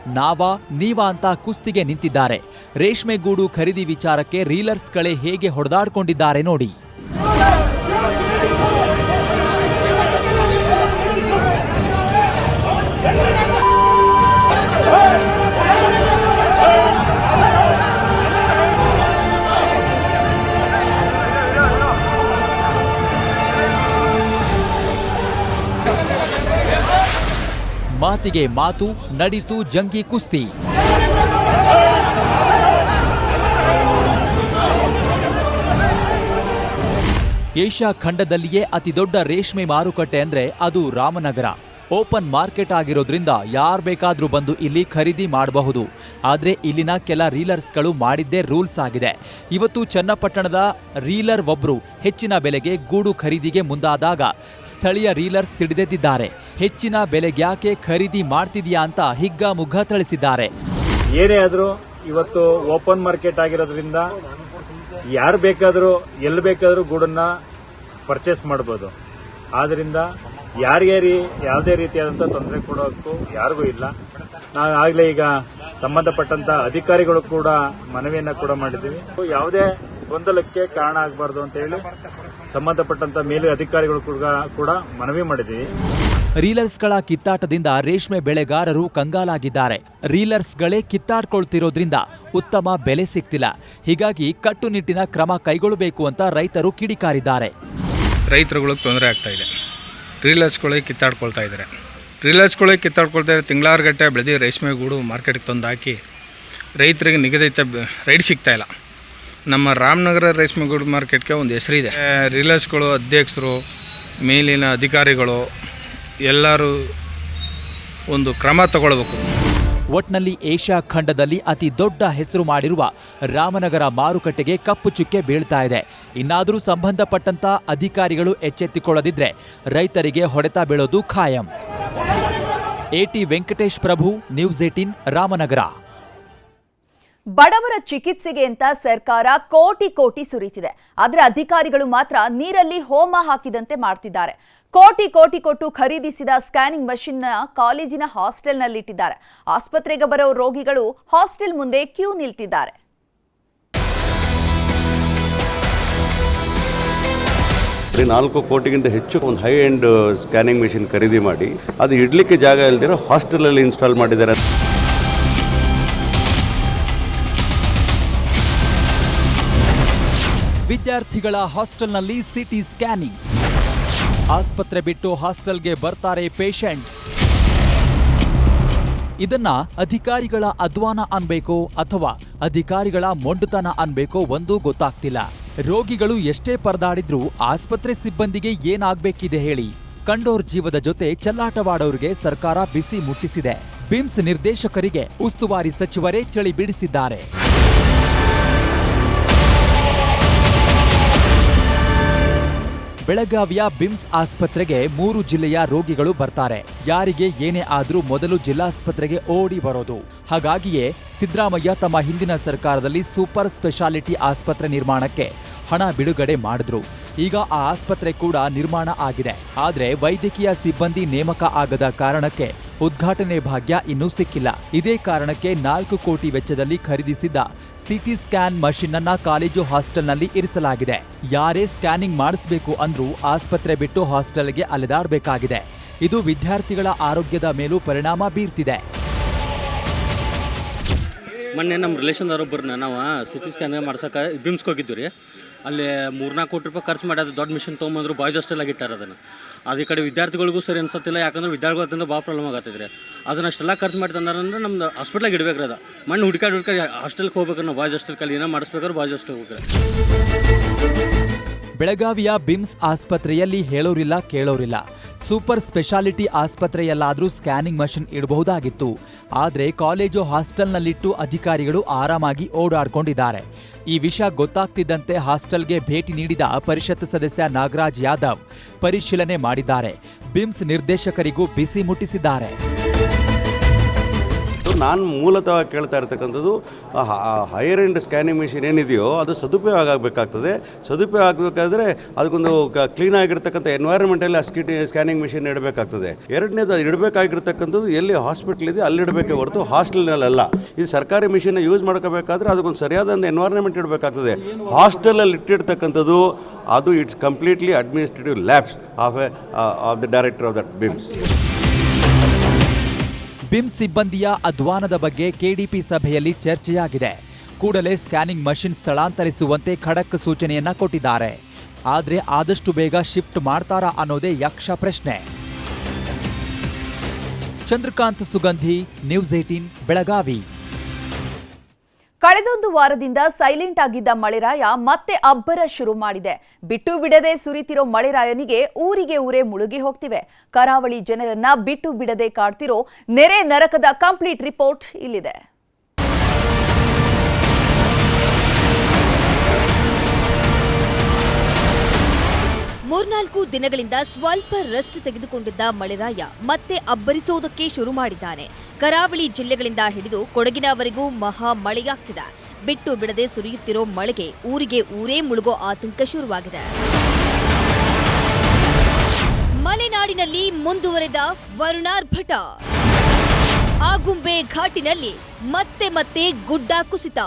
ನಾವಾ ನೀವಾ ಅಂತ ಕುಸ್ತಿಗೆ ನಿಂತಿದ್ದಾರೆ. ರೇಷ್ಮೆ ಗೂಡು ಖರೀದಿ ವಿಚಾರಕ್ಕೆ ರೀಲರ್ಸ್ಗಳೇ ಹೇಗೆ ಹೊಡೆದಾಡ್ಕೊಂಡಿದ್ದಾರೆ ನೋಡಿ. ಮಾತಿಗೆ ಮಾತು ನಡೀತು ಜಂಗಿ ಕುಸ್ತಿ. ಏಷ್ಯಾ ಖಂಡದಲ್ಲಿಯೇ ಅತಿ ದೊಡ್ಡ ರೇಷ್ಮೆ ಮಾರುಕಟ್ಟೆ ಅಂದ್ರೆ ಅದು ರಾಮನಗರ. ಓಪನ್ ಮಾರ್ಕೆಟ್ ಆಗಿರೋದ್ರಿಂದ ಯಾರು ಬೇಕಾದರೂ ಬಂದು ಇಲ್ಲಿ ಖರೀದಿ ಮಾಡಬಹುದು. ಆದರೆ ಇಲ್ಲಿನ ಕೆಲ ರೀಲರ್ಸ್ಗಳು ಮಾಡಿದ್ದೇ ರೂಲ್ಸ್ ಆಗಿದೆ. ಇವತ್ತು ಚನ್ನಪಟ್ಟಣದ ರೀಲರ್ ಒಬ್ಬರು ಹೆಚ್ಚಿನ ಬೆಲೆಗೆ ಗೂಡು ಖರೀದಿಗೆ ಮುಂದಾದಾಗ ಸ್ಥಳೀಯ ರೀಲರ್ಸ್ ಸಿಡಿದೆದ್ದಿದ್ದಾರೆ. ಹೆಚ್ಚಿನ ಬೆಲೆಗ್ಯಾಕೆ ಖರೀದಿ ಮಾಡ್ತಿದೆಯಾ ಅಂತ ಹಿಗ್ಗಾಮುಗ್ಗ ಥಳಿಸಿದ್ದಾರೆ. ಏನೇ ಆದರೂ ಇವತ್ತು ಓಪನ್ ಮಾರ್ಕೆಟ್ ಆಗಿರೋದ್ರಿಂದ ಯಾರು ಬೇಕಾದರೂ ಎಲ್ಲಿ ಬೇಕಾದರೂ ಗೂಡನ್ನ ಪರ್ಚೇಸ್ ಮಾಡ್ಬೋದು. ಆದ್ರಿಂದ ಯಾರಿಗೆ ರೀ ಯಾವುದೇ ರೀತಿಯಾದಂಥ ತೊಂದರೆ ಕೊಡೋಕ್ಕೂ ಯಾರಿಗೂ ಇಲ್ಲ. ನಾವು ಆಗಲೇ ಈಗ ಸಂಬಂಧಪಟ್ಟಂತ ಅಧಿಕಾರಿಗಳು ಕೂಡ ಮನವಿಯನ್ನ ಕೂಡ ಮಾಡಿದ್ದೀವಿ. ಯಾವುದೇ ಗೊಂದಲಕ್ಕೆ ಕಾರಣ ಆಗಬಾರ್ದು ಅಂತ ಹೇಳಿ ಸಂಬಂಧಪಟ್ಟಂತ ಮೇಲೆ ಅಧಿಕಾರಿಗಳು ಕೂಡ ಕೂಡ ಮನವಿ ಮಾಡಿದ್ದೀವಿ. ರೀಲರ್ಸ್ಗಳ ಕಿತ್ತಾಟದಿಂದ ರೇಷ್ಮೆ ಬೆಳೆಗಾರರು ಕಂಗಾಲಾಗಿದ್ದಾರೆ. ರೀಲರ್ಸ್ಗಳೇ ಕಿತ್ತಾಡ್ಕೊಳ್ತಿರೋದ್ರಿಂದ ಉತ್ತಮ ಬೆಲೆ ಸಿಗ್ತಿಲ್ಲ. ಹೀಗಾಗಿ ಕಟ್ಟುನಿಟ್ಟಿನ ಕ್ರಮ ಕೈಗೊಳ್ಳಬೇಕು ಅಂತ ರೈತರು ಕಿಡಿಕಾರಿದ್ದಾರೆ. ರೈತರುಗಳಿಗೆ ತೊಂದರೆ ಆಗ್ತಾ ಇದೆ. ರೀಲರ್ಸ್ಗಳಿಗೆ ಕಿತ್ತಾಡ್ಕೊಳ್ತಾ ಇದ್ದಾರೆ. ರೀಲರ್ಸ್ಗಳಿಗೆ ಕಿತ್ತಾಡ್ಕೊಳ್ತಾ ಇದ್ದಾರೆ ತಿಂಗಳಾರುಗಟ್ಟೆ ಬೆಳೆದು ರೇಷ್ಮೆ ಗೂಡು ಮಾರ್ಕೆಟ್ಗೆ ತಂದು ಹಾಕಿ ರೈತರಿಗೆ ನಿಗದಿತ ಸಿಗ್ತಾ ಇಲ್ಲ. ನಮ್ಮ ರಾಮನಗರ ರೇಷ್ಮೆ ಗೂಡು ಮಾರ್ಕೆಟ್ಗೆ ಒಂದು ಹೆಸರಿದೆ ರೀಲರ್ಸ್ಗಳು ಅಧ್ಯಕ್ಷರು, ಮೇಲಿನ ಅಧಿಕಾರಿಗಳು ಎಲ್ಲರೂ ಒಂದು ಕ್ರಮ ತಗೊಳ್ಬೇಕು. ಒಟ್ನಲ್ಲಿ ಏಷ್ಯಾ ಖಂಡದಲ್ಲಿ ಅತಿ ದೊಡ್ಡ ಹೆಸರು ಮಾಡಿರುವ ರಾಮನಗರ ಮಾರುಕಟ್ಟೆಗೆ ಕಪ್ಪು ಚುಕ್ಕೆ ಬೀಳ್ತಾ ಇದೆ. ಇನ್ನಾದರೂ ಸಂಬಂಧಪಟ್ಟಂತ ಅಧಿಕಾರಿಗಳು ಎಚ್ಚೆತ್ತಿಕೊಳ್ಳದಿದ್ರೆ ರೈತರಿಗೆ ಹೊಡೆತ ಬೀಳೋದು ಖಾಯಂ. A Venkatesh Prabhu, news eighteen, Ramanagara. ಬಡವರ ಚಿಕಿತ್ಸೆಗೆ ಅಂತ ಸರ್ಕಾರ ಕೋಟಿ ಕೋಟಿ ಸುರಿತಿದೆ. ಆದರೆ ಅಧಿಕಾರಿಗಳು ಮಾತ್ರ ನೀರಲ್ಲಿ ಹೋಮ ಹಾಕಿದಂತೆ ಮಾಡ್ತಿದ್ದಾರೆ. ಕೋಟಿ ಕೋಟಿ ಕೊಟ್ಟು ಖರೀದಿಸಿದ ಸ್ಕ್ಯಾನಿಂಗ್ ಮಷಿನ್ನ ಕಾಲೇಜಿನ ಹಾಸ್ಟೆಲ್ನಲ್ಲಿಟ್ಟಿದ್ದಾರೆ. ಆಸ್ಪತ್ರೆಗೆ ಬರೋ ರೋಗಿಗಳು ಹಾಸ್ಟೆಲ್ ಮುಂದೆ ಕ್ಯೂ ನಿಲ್ತಿದ್ದಾರೆ. ನಾಲ್ಕು ಕೋಟಿಗಿಂತ ಹೆಚ್ಚು ಒಂದು ಹೈ ಎಂಡ್ ಸ್ಕ್ಯಾನಿಂಗ್ ಮಿಷಿನ್ ಖರೀದಿ ಮಾಡಿ ಅದು ಇಡ್ಲಿಕ್ಕೆ ಜಾಗ ಇಲ್ದಿರೋ ಹಾಸ್ಟೆಲಲ್ಲಿ ಇನ್ಸ್ಟಾಲ್ ಮಾಡಿದ್ದಾರೆ. ವಿದ್ಯಾರ್ಥಿಗಳ ಹಾಸ್ಟೆಲ್ನಲ್ಲಿ ಸಿಟಿ ಸ್ಕ್ಯಾನಿಂಗ್ ಆಸ್ಪತ್ರೆ ಬಿಟ್ಟು ಹಾಸ್ಟೆಲ್ಗೆ ಬರ್ತಾರೆ ಪೇಷಂಟ್ಸ್. ಇದನ್ನ ಅಧಿಕಾರಿಗಳ ಅಧ್ವಾನ ಅನ್ಬೇಕೋ ಅಥವಾ ಅಧಿಕಾರಿಗಳ ಮೊಂಡುತನ ಅನ್ಬೇಕೋ ಒಂದೂ ಗೊತ್ತಾಗ್ತಿಲ್ಲ. ರೋಗಿಗಳು ಎಷ್ಟೇ ಪರದಾಡಿದ್ರೂ ಆಸ್ಪತ್ರೆ ಸಿಬ್ಬಂದಿಗೆ ಏನಾಗ್ಬೇಕಿದೆ ಹೇಳಿ. ಕಂಡೋರ್ ಜೀವದ ಜೊತೆ ಚೆಲ್ಲಾಟವಾಡೋರಿಗೆ ಸರ್ಕಾರ ಬಿಸಿ ಮುಟ್ಟಿಸಿದೆ. ಬಿಮ್ಸ್ ನಿರ್ದೇಶಕರಿಗೆ ಉಸ್ತುವಾರಿ ಸಚಿವರೇ ಚಳಿ ಬಿಡಿಸಿದ್ದಾರೆ ಬೆಳಗಾವಿಯ ಬಿಮ್ಸ್ ಆಸ್ಪತ್ರೆಗೆ ಮೂರು ಜಿಲ್ಲೆಯ ರೋಗಿಗಳು ಬರ್ತಾರೆ. ಯಾರಿಗೆ ಏನೇ ಆದರೂ ಮೊದಲು ಜಿಲ್ಲಾಸ್ಪತ್ರೆಗೆ ಓಡಿ ಬರೋದು. ಹಾಗಾಗಿಯೇ ಸಿದ್ದರಾಮಯ್ಯ ತಮ್ಮ ಹಿಂದಿನ ಸರ್ಕಾರದಲ್ಲಿ ಸೂಪರ್ ಸ್ಪೆಷಾಲಿಟಿ ಆಸ್ಪತ್ರೆ ನಿರ್ಮಾಣಕ್ಕೆ ಹಣ ಬಿಡುಗಡೆ ಮಾಡಿದ್ರು. ಈಗ ಆ ಆಸ್ಪತ್ರೆ ಕೂಡ ನಿರ್ಮಾಣ ಆಗಿದೆ. ಆದರೆ ವೈದ್ಯಕೀಯ ಸಿಬ್ಬಂದಿ ನೇಮಕ ಆಗದ ಕಾರಣಕ್ಕೆ ಉದ್ಘಾಟನೆ ಭಾಗ್ಯ ಇನ್ನೂ ಸಿಕ್ಕಿಲ್ಲ. ಇದೇ ಕಾರಣಕ್ಕೆ ನಾಲ್ಕು ಕೋಟಿ ವೆಚ್ಚದಲ್ಲಿ ಖರೀದಿಸಿದ್ದ ಸಿಟಿ ಸ್ಕ್ಯಾನ್ ಮಷಿನ್ ಅನ್ನ ಕಾಲೇಜು ಹಾಸ್ಟೆಲ್ನಲ್ಲಿ ಇರಿಸಲಾಗಿದೆ. ಯಾರೇ ಸ್ಕ್ಯಾನಿಂಗ್ ಮಾಡಿಸಬೇಕು ಅಂದ್ರೂ ಆಸ್ಪತ್ರೆ ಬಿಟ್ಟು ಹಾಸ್ಟೆಲ್ಗೆ ಅಲೆದಾಡಬೇಕಾಗಿದೆ. ಇದು ವಿದ್ಯಾರ್ಥಿಗಳ ಆರೋಗ್ಯದ ಮೇಲೂ ಪರಿಣಾಮ ಬೀರ್ತಿದೆ. ಮೊನ್ನೆ ನಮ್ಮ ರಿಲೇಷನ್ದವ್ರೊಬ್ಬರನ್ನ ನಾವು ಸಿಟಿ ಸ್ಕ್ಯಾನ್ ಮಾಡ್ಸಕ್ಕೆ ಬಿಮ್ಸ್ಗೆ ಹೋಗಿದ್ವಿ ರೀ. ಅಲ್ಲಿ ಮೂರ್ನಾಲ್ಕು ಕೋಟಿ ರೂಪಾಯಿ ಖರ್ಚು ಮಾಡಿ ಅದು ದೊಡ್ಡ ಮಿಷಿನ್ ತೊಗೊಂಬಂದ್ರು ಬಾಯ್ಸ್ ಹಾಸ್ಟೆಲಾಗಿ ಇಟ್ಟಾರ ಅದನ್ನು. ಅದು ಕಡೆ ವಿದ್ಯಾರ್ಥಿಗಳಿಗೂ ಸರಿ ಅನ್ಸತ್ತಿಲ್ಲ, ಯಾಕಂದ್ರೆ ವಿದ್ಯಾರ್ಥಿಗಳು ಅದನ್ನು ಭಾಳ ಪ್ರಾಬ್ಲಮ್ ಆಗತ್ತಿದ್ರಿ. ಅದನ್ನ ಅಷ್ಟೆಲ್ಲ ಖರ್ಚು ಮಾಡಿ ತಂದಾರಂದ್ರೆ ನಮ್ದು ಹಾಸ್ಪಿಟ್ಲಾಗ ಇಡ್ಬೇಕ್ರಿ ಅದ. ಮಣ್ಣು ಹುಡುಕಾಡಿ ಹುಡುಕಾಡಿ ಹಾಸ್ಟೆಲ್ಗೆ ಹೋಗ್ಬೇಕು ನಾವು ಬಾಜ್ ಹಾಸ್ಟೆಲ್ ಕಲ್ಲಿ ಏನೋ ಮಾಡಿಸ್ಬೇಕಾದ್ರೆ ಬಾಜ್ ಹಾಸ್ಟೆಲ್ ಬೆಳಗಾವಿಯ ಬಿಮ್ಸ್ ಆಸ್ಪತ್ರೆಯಲ್ಲಿ ಹೇಳೋರಿಲ್ಲ, ಕೇಳೋರಿಲ್ಲ. ಸೂಪರ್ ಸ್ಪೆಷಾಲಿಟಿ ಆಸ್ಪತ್ರೆಯಲ್ಲಾದರೂ ಸ್ಕ್ಯಾನಿಂಗ್ ಮಷಿನ್ ಇಡಬಹುದಾಗಿತ್ತು. ಆದರೆ ಕಾಲೇಜು, ಹಾಸ್ಟೆಲ್ನಲ್ಲಿಟ್ಟು ಅಧಿಕಾರಿಗಳು ಆರಾಮಾಗಿ ಓಡಾಡ್ಕೊಂಡಿದ್ದಾರೆ. ಈ ವಿಷಯ ಗೊತ್ತಾಗ್ತಿದ್ದಂತೆ ಹಾಸ್ಟೆಲ್ಗೆ ಭೇಟಿ ನೀಡಿದ ಪರಿಷತ್ ಸದಸ್ಯ ನಾಗರಾಜ್ ಯಾದವ್ ಪರಿಶೀಲನೆ ಮಾಡಿದ್ದಾರೆ. ಬಿಮ್ಸ್ ನಿರ್ದೇಶಕರಿಗೂ ಬಿಸಿ ಮುಟ್ಟಿಸಿದ್ದಾರೆ. ನಾನು ಮೂಲತಃ ಕೇಳ್ತಾ ಇರ್ತಕ್ಕಂಥದ್ದು ಹೈಯರ್ ಎಂಡ್ ಸ್ಕ್ಯಾನಿಂಗ್ ಮಿಷಿನ್ ಏನಿದೆಯೋ ಅದು ಸದುಪಯೋಗ ಆಗಬೇಕಾಗ್ತದೆ. ಸದುಪಯೋಗ ಆಗಬೇಕಾದ್ರೆ ಅದಕ್ಕೊಂದು ಕ್ಲೀನ್ ಆಗಿರ್ತಕ್ಕಂಥ ಎನ್ವೈರನ್ಮೆಂಟಲ್ಲಿ ಆ ಸ್ಕಿಟಿ ಸ್ಕ್ಯಾನಿಂಗ್ ಮಿಷಿನ್ ಇಡಬೇಕಾಗ್ತದೆ. ಎರಡನೇದು ಇಡಬೇಕಾಗಿರ್ತಕ್ಕಂಥದ್ದು ಎಲ್ಲಿ ಹಾಸ್ಪಿಟ್ಲ್ ಇದೆ, ಅಲ್ಲಿ ಇಡಬೇಕೇ ಹೊರತು ಹಾಸ್ಟೆಲ್ನಲ್ಲ ಇದು ಸರ್ಕಾರಿ ಮಿಷಿನ್ ಯೂಸ್ ಮಾಡ್ಕೋಬೇಕಾದ್ರೆ ಅದಕ್ಕೊಂದು ಸರಿಯಾದ ಒಂದು ಎನ್ವೈರನ್ಮೆಂಟ್ ಇಡಬೇಕಾಗ್ತದೆ ಹಾಸ್ಟೆಲಲ್ಲಿ ಇಟ್ಟಿರ್ತಕ್ಕಂಥದ್ದು, ಅದು it's completely administrative lapse of a of the director of that BIMS BIMS ಸಿಬ್ಬಂದಿಯ ಅಧ್ವಾನದ ಬಗ್ಗೆ ಕೆಡಿಪಿ ಸಭೆಯಲ್ಲಿ ಚರ್ಚೆಯಾಗಿದೆ. ಕೂಡಲೇ ಸ್ಕ್ಯಾನಿಂಗ್ ಮಷಿನ್ ಸ್ಥಳಾಂತರಿಸುವಂತೆ ಖಡಕ್ ಸೂಚನೆಯನ್ನ ಕೊಟ್ಟಿದ್ದಾರೆ. ಆದರೆ ಆದಷ್ಟು ಬೇಗ ಶಿಫ್ಟ್ ಮಾಡ್ತಾರಾ ಅನ್ನೋದೇ ಯಕ್ಷ ಪ್ರಶ್ನೆ. Chandrakant Sugandhi, news eighteen, Belagavi. ಕಳೆದೊಂದು ವಾರದಿಂದ ಸೈಲೆಂಟ್ ಆಗಿದ್ದ ಮಳೆರಾಯ ಮತ್ತೆ ಅಬ್ಬರ ಶುರು ಮಾಡಿದೆ. ಬಿಟ್ಟು ಬಿಡದೆ ಸುರಿತಿರೋ ಮಳೆರಾಯನಿಗೆ ಊರಿಗೆ ಊರೇ ಮುಳುಗಿ ಹೋಗ್ತಿವೆ. ಕರಾವಳಿ ಜನರನ್ನ ಬಿಟ್ಟು ಬಿಡದೆ ಕಾಡ್ತಿರೋ ನೆರೆ ನರಕದ ಕಂಪ್ಲೀಟ್ ರಿಪೋರ್ಟ್ ಇಲ್ಲಿದೆ. ಮೂರ್ನಾಲ್ಕು ದಿನಗಳಿಂದ ಸ್ವಲ್ಪ ರೆಸ್ಟ್ ತೆಗೆದುಕೊಂಡಿದ್ದ ಮಳೆರಾಯ ಮತ್ತೆ ಅಬ್ಬರಿಸೋದಕ್ಕೆ ಶುರು ಮಾಡಿದ್ದಾನೆ. ಕರಾವಳಿ ಜಿಲ್ಲೆಗಳಿಂದ ಹಿಡಿದು ಕೊಡಗಿನವರೆಗೂ ಮಹಾ ಮಳೆಯಾಗ್ತಿದೆ. ಬಿಟ್ಟು ಬಿಡದೆ ಸುರಿಯುತ್ತಿರೋ ಮಳೆಗೆ ಊರಿಗೆ ಊರೇ ಮುಳುಗೋ ಆತಂಕ ಶುರುವಾಗಿದೆ. ಮಲೆನಾಡಿನಲ್ಲಿ ಮುಂದುವರೆದ ವರುಣಾರ್ಭಟ ಆಗುಂಬೆ ಘಾಟಿನಲ್ಲಿ ಮತ್ತೆ ಮತ್ತೆ ಗುಡ್ಡ ಕುಸಿತ.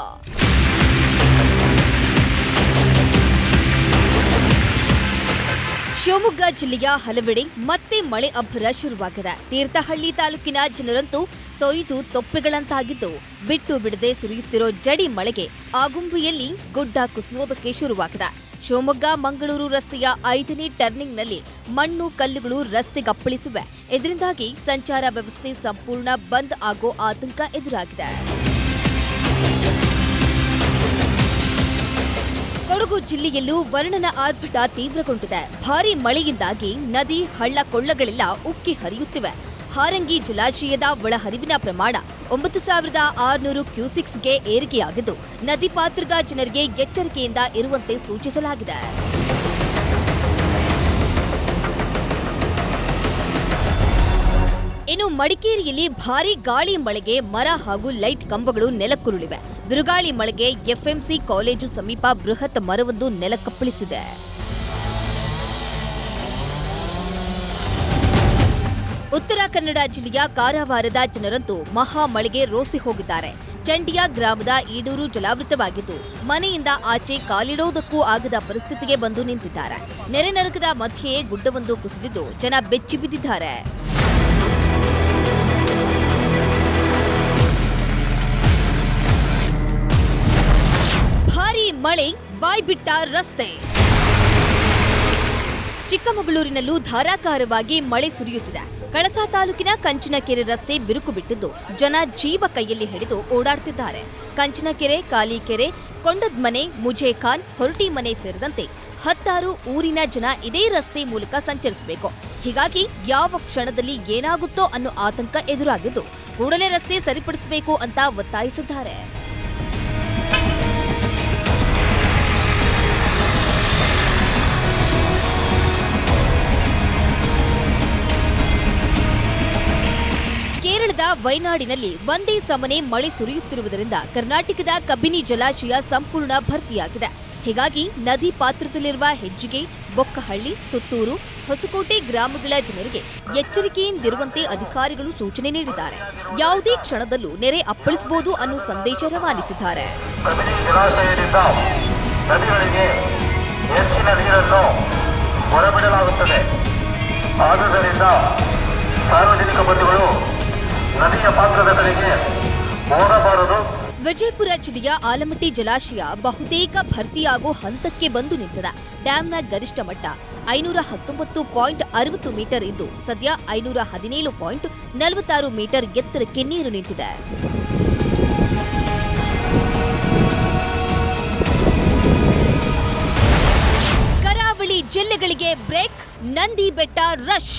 ಶಿವಮೊಗ್ಗ ಜಿಲ್ಲೆಯ ಹಲವೆಡೆ ಮತ್ತೆ ಮಳೆ ಅಬ್ಬರ ಶುರುವಾಗಿದೆ. ತೀರ್ಥಹಳ್ಳಿ ತಾಲೂಕಿನ ಜನರಂತೂ ತೊಯ್ದು ತೊಪ್ಪೆಗಳಂತಾಗಿದ್ದು ಬಿಟ್ಟು ಬಿಡದೆ ಸುರಿಯುತ್ತಿರೋ ಜಡಿ ಮಳೆಗೆ ಆಗುಂಬೆಯಲ್ಲಿ ಗುಡ್ಡ ಕುಸಿಯೋದಕ್ಕೆ ಶುರುವಾಗಿದೆ. ಶಿವಮೊಗ್ಗ, ಮಂಗಳೂರು ರಸ್ತೆಯ ಐದನೇ ಟರ್ನಿಂಗ್ನಲ್ಲಿ ಮಣ್ಣು ಕಲ್ಲುಗಳು ರಸ್ತೆಗಪ್ಪಳಿಸಿವೆ ಇದರಿಂದಾಗಿ ಸಂಚಾರ ವ್ಯವಸ್ಥೆ ಸಂಪೂರ್ಣ ಬಂದ್ ಆಗೋ ಆತಂಕ ಎದುರಾಗಿದೆ. ಕೊಡಗು ಜಿಲ್ಲೆಯಲ್ಲೂ ವರ್ಣನ ಆರ್ಭಟ ತೀವ್ರಗೊಂಡಿದೆ. ಭಾರೀ ಮಳೆಯಿಂದಾಗಿ ನದಿ, ಹಳ್ಳ ಕೊಳ್ಳಗಳೆಲ್ಲ ಉಕ್ಕಿ ಹರಿಯುತ್ತಿವೆ. ಹಾರಂಗಿ ಜಲಾಶಯದ ಒಳಹರಿವಿನ ಪ್ರಮಾಣ ಒಂಬತ್ತು ಸಾವಿರದ ಆರುನೂರು ಕ್ಯೂಸಿಕ್ಸ್ಗೆ ಏರಿಕೆಯಾಗಿದ್ದು, ನದಿ ಪಾತ್ರದ ಜನರಿಗೆ ಎಚ್ಚರಿಕೆಯಿಂದ ಇರುವಂತೆ ಸೂಚಿಸಲಾಗಿದೆ. ಇನ್ನು ಮಡಿಕೇರಿಯಲ್ಲಿ ಭಾರೀ ಗಾಳಿ, ಮಳೆಗೆ ಮರ ಹಾಗೂ ಲೈಟ್ ಕಂಬಗಳು ನೆಲಕ್ಕುರುಳಿವೆ. ಬಿರುಗಾಳಿ ಮಳೆಗೆ ಎಫ್ಎಂಸಿ ಕಾಲೇಜು ಸಮೀಪ ಬೃಹತ್ ಮರವೊಂದು ನೆಲಕ್ಕಪ್ಪಳಿಸಿದೆ ಉತ್ತರ ಕನ್ನಡ ಜಿಲ್ಲೆಯ ಕಾರವಾರದ ಜನರಂತೂ ಮಹಾ ಮಳೆಗೆ ರೋಸಿ ಹೋಗಿದ್ದಾರೆ. ಚಂಡಿಯ ಗ್ರಾಮದ ಈಡೂರು ಜಲಾವೃತವಾಗಿದ್ದು, ಮನೆಯಿಂದ ಆಚೆ ಕಾಲಿಡೋದಕ್ಕೂ ಆಗದ ಪರಿಸ್ಥಿತಿಗೆ ಬಂದು ನಿಂತಿದ್ದಾರೆ. ನೆರೆ ನರಕದ ಮಧ್ಯೆಯೇ ಗುಡ್ಡವೊಂದು ಕುಸಿದಿದ್ದು ಜನ ಬೆಚ್ಚಿ ಬಿದ್ದಿದ್ದಾರೆ. ಭಾರಿ ಮಳೆ, ಬಾಯ್ಬಿಟ್ಟ ರಸ್ತೆ. ಚಿಕ್ಕಮಗಳೂರಿನಲ್ಲೂ ಧಾರಾಕಾರವಾಗಿ ಮಳೆ ಸುರಿಯುತ್ತಿದೆ. ಕಳಸಾ ತಾಲೂಕಿನ ಕಂಚಿನಕೆರೆ ರಸ್ತೆ ಬಿರುಕು ಬಿಟ್ಟಿದ್ದು. ಜನ ಜೀವ ಕೈಯಲ್ಲಿ ಹಿಡಿದು ಓಡಾಡ್ತಿದ್ದಾರೆ. ಕಂಚಿನಕೆರೆ, ಕಾಲಿಕೆರೆ, ಕೊಂಡದ್ಮನೆ, ಮುಜೇಖಾನ್, ಹೊರಟಿಮನೆ ಸೇರಿದಂತೆ ಹತ್ತಾರು ಊರಿನ ಜನ ಇದೇ ರಸ್ತೆ ಮೂಲಕ ಸಂಚರಿಸಬೇಕು. ಹೀಗಾಗಿ ಯಾವ ಕ್ಷಣದಲ್ಲಿ ಏನಾಗುತ್ತೋ ಅನ್ನೋ ಆತಂಕ ಎದುರಾಗಿದ್ದು, ಕೂಡಲೇ ರಸ್ತೆ ಸರಿಪಡಿಸಬೇಕು ಅಂತ ಒತ್ತಾಯಿಸಿದ್ದಾರೆ. ಕೇರಳದ ವೈನಾಡಿನಲ್ಲಿ ಒಂದೇ ಸಮನೆ ಮಳೆ ಸುರಿಯುತ್ತಿರುವುದರಿಂದ ಕರ್ನಾಟಕದ ಕಬಿನಿ ಜಲಾಶಯ ಸಂಪೂರ್ಣ ಭರ್ತಿಯಾಗಿದೆ. ಹೀಗಾಗಿ ನದಿ ಪಾತ್ರದಲ್ಲಿರುವ ಹೆಜ್ಜಿಗೆ ಬೊಕ್ಕಹಳ್ಳಿ, ಸುತ್ತೂರು, ಹೊಸಕೋಟೆ ಗ್ರಾಮಗಳ ಜನರಿಗೆ ಎಚ್ಚರಿಕೆಯಿಂದಿರುವಂತೆ ಅಧಿಕಾರಿಗಳು ಸೂಚನೆ ನೀಡಿದ್ದಾರೆ. ಯಾವುದೇ ಕ್ಷಣದಲ್ಲೂ ನೆರೆ ಅಪ್ಪಳಿಸಬಹುದು ಅನ್ನೋ ಸಂದೇಶ ರವಾನಿಸಿದ್ದಾರೆ. ಹೊರಬಿಡಲಾಗುತ್ತದೆ. ಆದುದರಿಂದ ಸಾರ್ವಜನಿಕ ಬಂಧುಗಳು ನದಿಯ ವಿಜಯಪುರ ಜಿಲ್ಲೆಯ ಆಲಮಟ್ಟಿ ಜಲಾಶಯ ಬಹುತೇಕ ಭರ್ತಿಯಾಗೋ ಹಂತಕ್ಕೆ ಬಂದು ನಿಂತಿದೆ. ಡ್ಯಾಂನ ಗರಿಷ್ಠ ಮಟ್ಟ ಐನೂರ ಹತ್ತೊಂಬತ್ತು ಪಾಯಿಂಟ್ ಅರವತ್ತು ಮೀಟರ್ ಇದ್ದು, ಸದ್ಯ ಐನೂರ ಹದಿನೇಳು ಪಾಯಿಂಟ್ ನಲವತ್ತಾರು ಮೀಟರ್ ಎತ್ತರಕ್ಕೆ ನೀರು ನಿಂತಿದೆ. ಕರಾವಳಿ ಜಿಲ್ಲೆಗಳಿಗೆ ಬ್ರೇಕ್, ನಂದಿ ಬೆಟ್ಟ ರಶ್.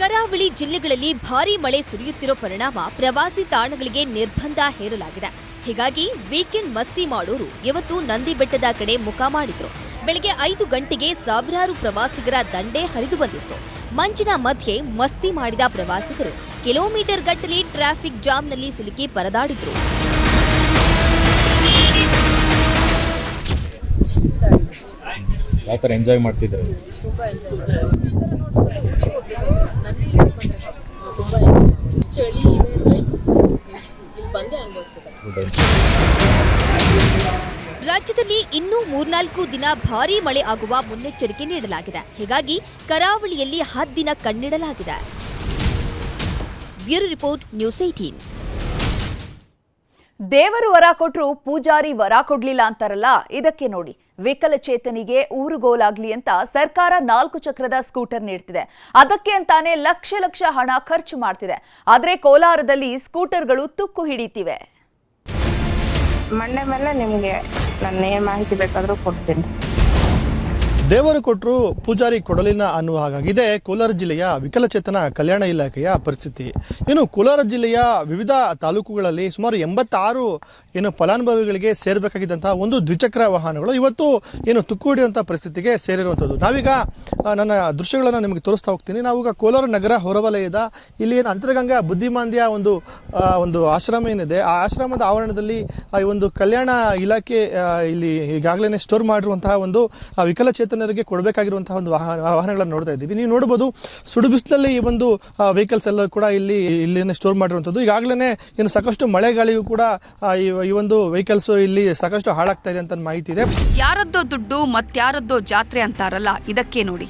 ಕರಾವಳಿ ಜಿಲ್ಲೆಗಳಲ್ಲಿ ಭಾರಿ ಮಳೆ ಸುರಿಯುತ್ತಿರೋ ಪರಿಣಾಮ ಪ್ರವಾಸಿ ತಾಣಗಳಿಗೆ ನಿರ್ಬಂಧ ಹೇರಲಾಗಿದೆ. ಹೀಗಾಗಿ ವೀಕೆಂಡ್ ಮಸ್ತಿ ಮಾಡೋರು ಇವತ್ತು ನಂದಿ ಬೆಟ್ಟದ ಕಡೆ ಮುಖ ಮಾಡಿದ್ರು. ಬೆಳಗ್ಗೆ ಐದು ಗಂಟೆಗೆ ಸಾವಿರಾರು ಪ್ರವಾಸಿಗರ ದಂಡೆ ಹರಿದು ಬಂದಿತ್ತು. ಮಂಜಿನ ಮಧ್ಯೆ ಮಸ್ತಿ ಮಾಡಿದ ಪ್ರವಾಸಿಗರು ಕಿಲೋಮೀಟರ್ ಗಟ್ಟಲೆ ಟ್ರಾಫಿಕ್ ಜಾಮ್ನಲ್ಲಿ ಸಿಲುಕಿ ಪರದಾಡಿದ್ರು. ಎಂಜಾಯ್ ಮಾಡ್ತಿದ್ದಾರೆ ಬಂದರೆ ಸಾಕು. ತುಂಬ ಚಳಿ ಇದೆ ಅಂದರೆ ಇಲ್ಲಿ ಬಂದೇ ರಾಜ್ಯದಲ್ಲಿ ಇನ್ನೂ ಮೂರ್ನಾಲ್ಕು ದಿನ ಭಾರೀ ಮಳೆ ಆಗುವ ಮುನ್ನೆಚ್ಚರಿಕೆ ನೀಡಲಾಗಿದೆ. ಹೀಗಾಗಿ ಕರಾವಳಿಯಲ್ಲಿ ಹದ್ದಿನ ಕಣ್ಣಿಡಲಾಗಿದೆ. ಬ್ಯೂರೋ ರಿಪೋರ್ಟ್ ನ್ಯೂಸ್ ಏಟೀನ್ ದೇವರು ವರ ಕೊಟ್ಟರು ಪೂಜಾರಿ ವರ ಕೊಡ್ಲಿಲ್ಲ ಅಂತಾರಲ್ಲ ಇದಕ್ಕೆ ನೋಡಿ. ವಿಕಲಚೇತನಿಗೆ ಊರುಗೋಲಾಗ್ಲಿ ಅಂತ ಸರ್ಕಾರ ನಾಲ್ಕು ಚಕ್ರದ ಸ್ಕೂಟರ್ ನೀಡ್ತಿದೆ. ಅದಕ್ಕೆ ಅಂತಾನೆ ಲಕ್ಷ ಲಕ್ಷ ಹಣ ಖರ್ಚು ಮಾಡ್ತಿದೆ. ಆದ್ರೆ ಕೋಲಾರದಲ್ಲಿ ಸ್ಕೂಟರ್ಗಳು ತುಕ್ಕು ಹಿಡಿತಿವೆ. ಮಂಡೆ ಮೇಲೆ ನಿಮಗೆ ನನ್ನ ಮಾಹಿತಿ ಬೇಕಾದರೂ ಕೊಡ್ತೀನಿ. ದೇವರು ಕೊಟ್ಟರು ಪೂಜಾರಿ ಕೊಡಲಿನ ಅನ್ನುವ ಹಾಗಾಗಿದೆ. ಕೋಲಾರ ಜಿಲ್ಲೆಯ ವಿಕಲಚೇತನ ಕಲ್ಯಾಣ ಇಲಾಖೆಯ ಪರಿಸ್ಥಿತಿ. ಇನ್ನು ಕೋಲಾರ ಜಿಲ್ಲೆಯ ವಿವಿಧ ತಾಲೂಕುಗಳಲ್ಲಿ ಸುಮಾರು ಎಂಬತ್ತಾರು ಏನು ಫಲಾನುಭವಿಗಳಿಗೆ ಸೇರಬೇಕಾಗಿದ್ದಂತಹ ಒಂದು ದ್ವಿಚಕ್ರ ವಾಹನಗಳು ಇವತ್ತು ಏನು ತುಕ್ಕು ಪರಿಸ್ಥಿತಿಗೆ ಸೇರಿರುವಂಥದ್ದು ನಾವೀಗ ನನ್ನ ದೃಶ್ಯಗಳನ್ನು ನಿಮಗೆ ತೋರಿಸ್ತಾ ಹೋಗ್ತೀನಿ. ನಾವೀಗ ಕೋಲಾರ ನಗರ ಹೊರವಲಯದ ಇಲ್ಲಿ ಏನು ಅಂತರಗಂಗಾ ಬುದ್ಧಿಮಾಂದ್ಯ ಒಂದು ಒಂದು ಆಶ್ರಮ ಏನಿದೆ ಆ ಆಶ್ರಮದ ಆವರಣದಲ್ಲಿ ಈ ಒಂದು ಕಲ್ಯಾಣ ಇಲಾಖೆ ಇಲ್ಲಿ ಈಗಾಗಲೇ ಸ್ಟೋರ್ ಮಾಡಿರುವಂತಹ ಒಂದು ಆ, ವಿಕಲಚೇತನರಿಗೆ ಕೊಡಬೇಕಾಗಿರುವಂತಹ ಒಂದು ವಾಹನ, ವಾಹನಗಳನ್ನು ನೋಡ್ತಾ ಇದ್ದೀವಿ. ನೀವು ನೋಡಬಹುದು ಸುಡು ಬಿಸಿಲಲ್ಲಿ ಈ ಒಂದು ವೆಹಿಕಲ್ಸ್ ಎಲ್ಲ ಕೂಡ ಇಲ್ಲಿ ಇಲ್ಲಿ ಸ್ಟೋರ್ ಮಾಡಿರುವಂಥದ್ದು. ಈಗಾಗಲೇ ಏನು ಸಾಕಷ್ಟು ಮಳೆಗಾಳಿಯೂ ಕೂಡ ಈ ಒಂದು ವೆಹಿಕಲ್ಸ್ ಇಲ್ಲಿ ಸಾಕಷ್ಟು ಹಾಳಾಗ್ತಾ ಇದೆ ಅಂತ ಮಾಹಿತಿ ಇದೆ. ಯಾರದ್ದೋ ದುಡ್ಡು ಮತ್ತಾರದ್ದೋ ಜಾತ್ರೆ ಅಂತಾರಲ್ಲ, ಇದಕ್ಕೆ ನೋಡಿ.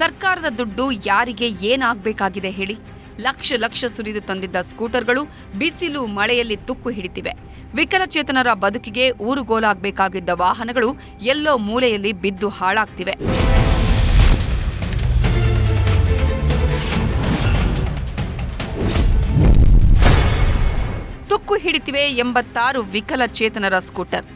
ಸರ್ಕಾರದ ದುಡ್ಡು ಯಾರಿಗೆ ಏನಾಗಬೇಕಾಗಿದೆ ಹೇಳಿ. ಲಕ್ಷ ಲಕ್ಷ ಸುರಿದು ತಂದಿದ್ದ ಸ್ಕೂಟರ್ಗಳು ಬಿಸಿಲು ಮಳೆಯಲ್ಲಿ ತುಕ್ಕು ಹಿಡಿತಿವೆ. ವಿಕಲಚೇತನರ ಬದುಕಿಗೆ ಊರುಗೋಲಾಗಬೇಕಾಗಿದ್ದ ವಾಹನಗಳು ಎಲ್ಲೋ ಮೂಲೆಯಲ್ಲಿ ಬಿದ್ದು ಹಾಳಾಗ್ತಿವೆ. ತುಕ್ಕು ಹಿಡಿತಿವೆ ಎಂಬತ್ತಾರು ವಿಕಲಚೇತನರ ಸ್ಕೂಟರ್.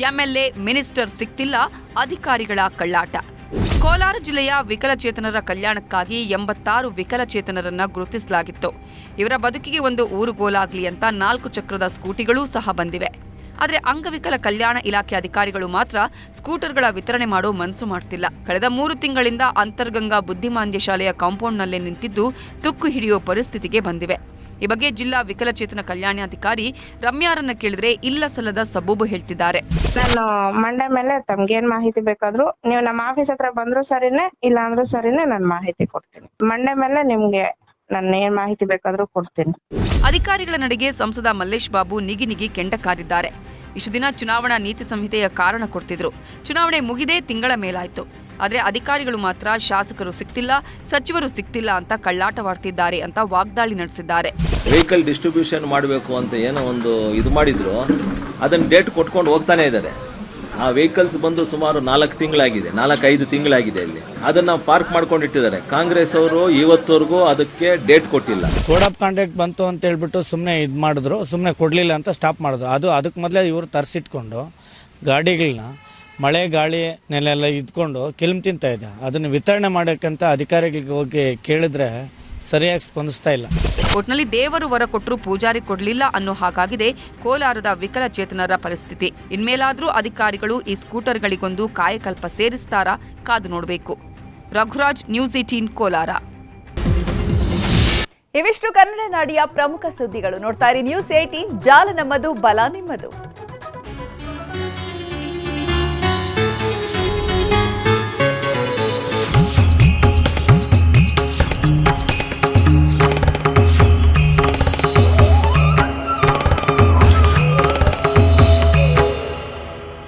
ಎಂಎಲ್ಎ ಮಿನಿಸ್ಟರ್ ಸಿಕ್ತಿಲ್ಲ, ಅಧಿಕಾರಿಗಳ ಕಳ್ಳಾಟ. ಕೋಲಾರ ಜಿಲ್ಲೆಯ ವಿಕಲಚೇತನರ ಕಲ್ಯಾಣಕ್ಕಾಗಿ ಎಂಬತ್ತಾರು ವಿಕಲಚೇತನರನ್ನ ಗುರುತಿಸಲಾಗಿತ್ತು. ಇವರ ಬದುಕಿಗೆ ಒಂದು ಊರುಗೋಲಾಗ್ಲಿ ಅಂತ ನಾಲ್ಕು ಚಕ್ರದ ಸ್ಕೂಟಿಗಳೂ ಸಹ ಬಂದಿವೆ. ಆದರೆ ಅಂಗವಿಕಲ ಕಲ್ಯಾಣ ಇಲಾಖೆ ಅಧಿಕಾರಿಗಳು ಮಾತ್ರ ಸ್ಕೂಟರ್ಗಳ ವಿತರಣೆ ಮಾಡೋ ಮನಸ್ಸು ಮಾಡ್ತಿಲ್ಲ. ಕಳೆದ ಮೂರು ತಿಂಗಳಿಂದ ಅಂತರ್ಗಂಗಾ ಬುದ್ಧಿಮಾಂದ್ಯ ಶಾಲೆಯ ಕಾಂಪೌಂಡ್ನಲ್ಲೇ ನಿಂತಿದ್ದು ತುಕ್ಕು ಹಿಡಿಯೋ ಪರಿಸ್ಥಿತಿಗೆ ಬಂದಿವೆ. ಈ ಬಗ್ಗೆ ಜಿಲ್ಲಾ ವಿಕಲಚೇತನ ಕಲ್ಯಾಣಾಧಿಕಾರಿ ರಮ್ಯಾರನ್ನ ಕೇಳಿದ್ರೆ ಇಲ್ಲ ಸಲ್ಲದ ಸಬೂಬು ಹೇಳ್ತಿದ್ದಾರೆ. ನಾನು ಮಂಡೆ ಮೇಲೆ ತಮ್ಗೇನ್ ಮಾಹಿತಿ ಬೇಕಾದ್ರೂ ನೀವು ನಮ್ಮ ಆಫೀಸ್ ಹತ್ರ ಬಂದ್ರು ಸರಿನೇ ಇಲ್ಲ ಅಂದ್ರೂ ಸರಿನೇ ನಾನು ಮಾಹಿತಿ ಕೊಡ್ತೀನಿ. ಮಂಡೆ ಮೇಲೆ ನಿಮ್ಗೆ ನಾನು ಏನ್ ಮಾಹಿತಿ ಬೇಕಾದ್ರೂ ಕೊಡ್ತೀನಿ. ಅಧಿಕಾರಿಗಳ ನಡೆಗೆ ಸಂಸದ ಮಲ್ಲೇಶ್ ಬಾಬು ನಿಗಿ ನಿಗಿ ಕೆಂಡ ಕಾದಿದ್ದಾರೆ ಇಷ್ಟು ದಿನ ಚುನಾವಣಾ ನೀತಿ ಸಂಹಿತೆಯ ಕಾರಣ ಕೊಡ್ತಿದ್ರು. ಚುನಾವಣೆ ಮುಗಿದೇ ತಿಂಗಳ ಮೇಲಾಯ್ತು. ಆದರೆ ಅಧಿಕಾರಿಗಳು ಮಾತ್ರ ಶಾಸಕರು ಸಿಕ್ತಿಲ್ಲ ಸಚಿವರು ಸಿಕ್ತಿಲ್ಲ ಅಂತ ಕಳ್ಳಾಟವಾಡ್ತಿದ್ದಾರೆ ಅಂತ ವಾಗ್ದಾಳಿ ನಡೆಸಿದ್ದಾರೆ. ವೆಹಿಕಲ್ ಡಿಸ್ಟ್ರಿಬ್ಯೂಷನ್ ಮಾಡಬೇಕು ಅಂತ ಏನೋ ಒಂದು ಇದು ಮಾಡಿದ್ರು. ಅದನ್ನ ಡೇಟ್ ಕೊಟ್ಕೊಂಡು ಹೋಗ್ತಾನೆ ಇದ್ದಾರೆ. ಆ ವೆಹಿಕಲ್ಸ್ ಬಂದು ಸುಮಾರು ನಾಲ್ಕು ತಿಂಗಳಾಗಿದೆ, ನಾಲ್ಕೈದು ತಿಂಗಳಾಗಿದೆ ಅಲ್ಲಿ ಅದನ್ನ ಪಾರ್ಕ್ ಮಾಡ್ಕೊಂಡಿಟ್ಟಿದ್ದಾರೆ. ಕಾಂಗ್ರೆಸ್ ಅವರು ಇವತ್ತವರೆಗೂ ಅದಕ್ಕೆ ಡೇಟ್ ಕೊಟ್ಟಿಲ್ಲ. ಕೋಡ್ ಆಫ್ ಕಾಂಡಕ್ಟ್ ಬಂತು ಅಂತ ಹೇಳ್ಬಿಟ್ಟು ಸುಮ್ಮನೆ ಇದು ಮಾಡಿದ್ರು. ಸುಮ್ಮನೆ ಕೊಡಲಿಲ್ಲ ಅಂತ ಸ್ಟಾಪ್ ಮಾಡಿದ್ರು. ಅದು ಅದಕ್ಕೆ ಮೊದಲೇ ಇವರು ತರಿಸಿಟ್ಕೊಂಡು ಗಾಡಿಗಳನ್ನ ಮಳೆ, ಗಾಳಿ ನೆಲೆಲ್ಲ ಇದ್ಕೊಂಡು ಕಿಲ್ಮ್ ತಿಂತ ಇದೆ ಅದನ್ನು ವಿತರಣೆ ಮಾಡೋಕ್ಕಂತ ಅಧಿಕಾರಿಗಳಿಗೆ ಹೋಗಿ ಕೇಳಿದ್ರೆ ಸರಿಯಾಗಿ ಸ್ಪಂದಿಸ್ತಾ ಇಲ್ಲ. ಒಟ್ನಲ್ಲಿ ದೇವರು ವರ ಕೊಟ್ಟರು ಪೂಜಾರಿ ಕೊಡಲಿಲ್ಲ ಅನ್ನೋ ಹಾಗಾಗಿದೆ ಕೋಲಾರದ ವಿಕಲಚೇತನರ ಪರಿಸ್ಥಿತಿ. ಇನ್ಮೇಲಾದರೂ ಅಧಿಕಾರಿಗಳು ಈ ಸ್ಕೂಟರ್ಗಳಿಗೊಂದು ಕಾಯಕಲ್ಪ ಸೇರಿಸ್ತಾರಾ ಕಾದು ನೋಡಬೇಕು. Raghuraj news eighteen Kolar. ಇವಿಷ್ಟು ಕನ್ನಡ ನಾಡಿಯ ಪ್ರಮುಖ ಸುದ್ದಿಗಳು ನೋಡ್ತಾ ಇರಿ. ನ್ಯೂಸ್ ಏಟೀನ್ ಜಾಲ ನಮ್ಮದು ಬಲ ನಿಮ್ಮದು.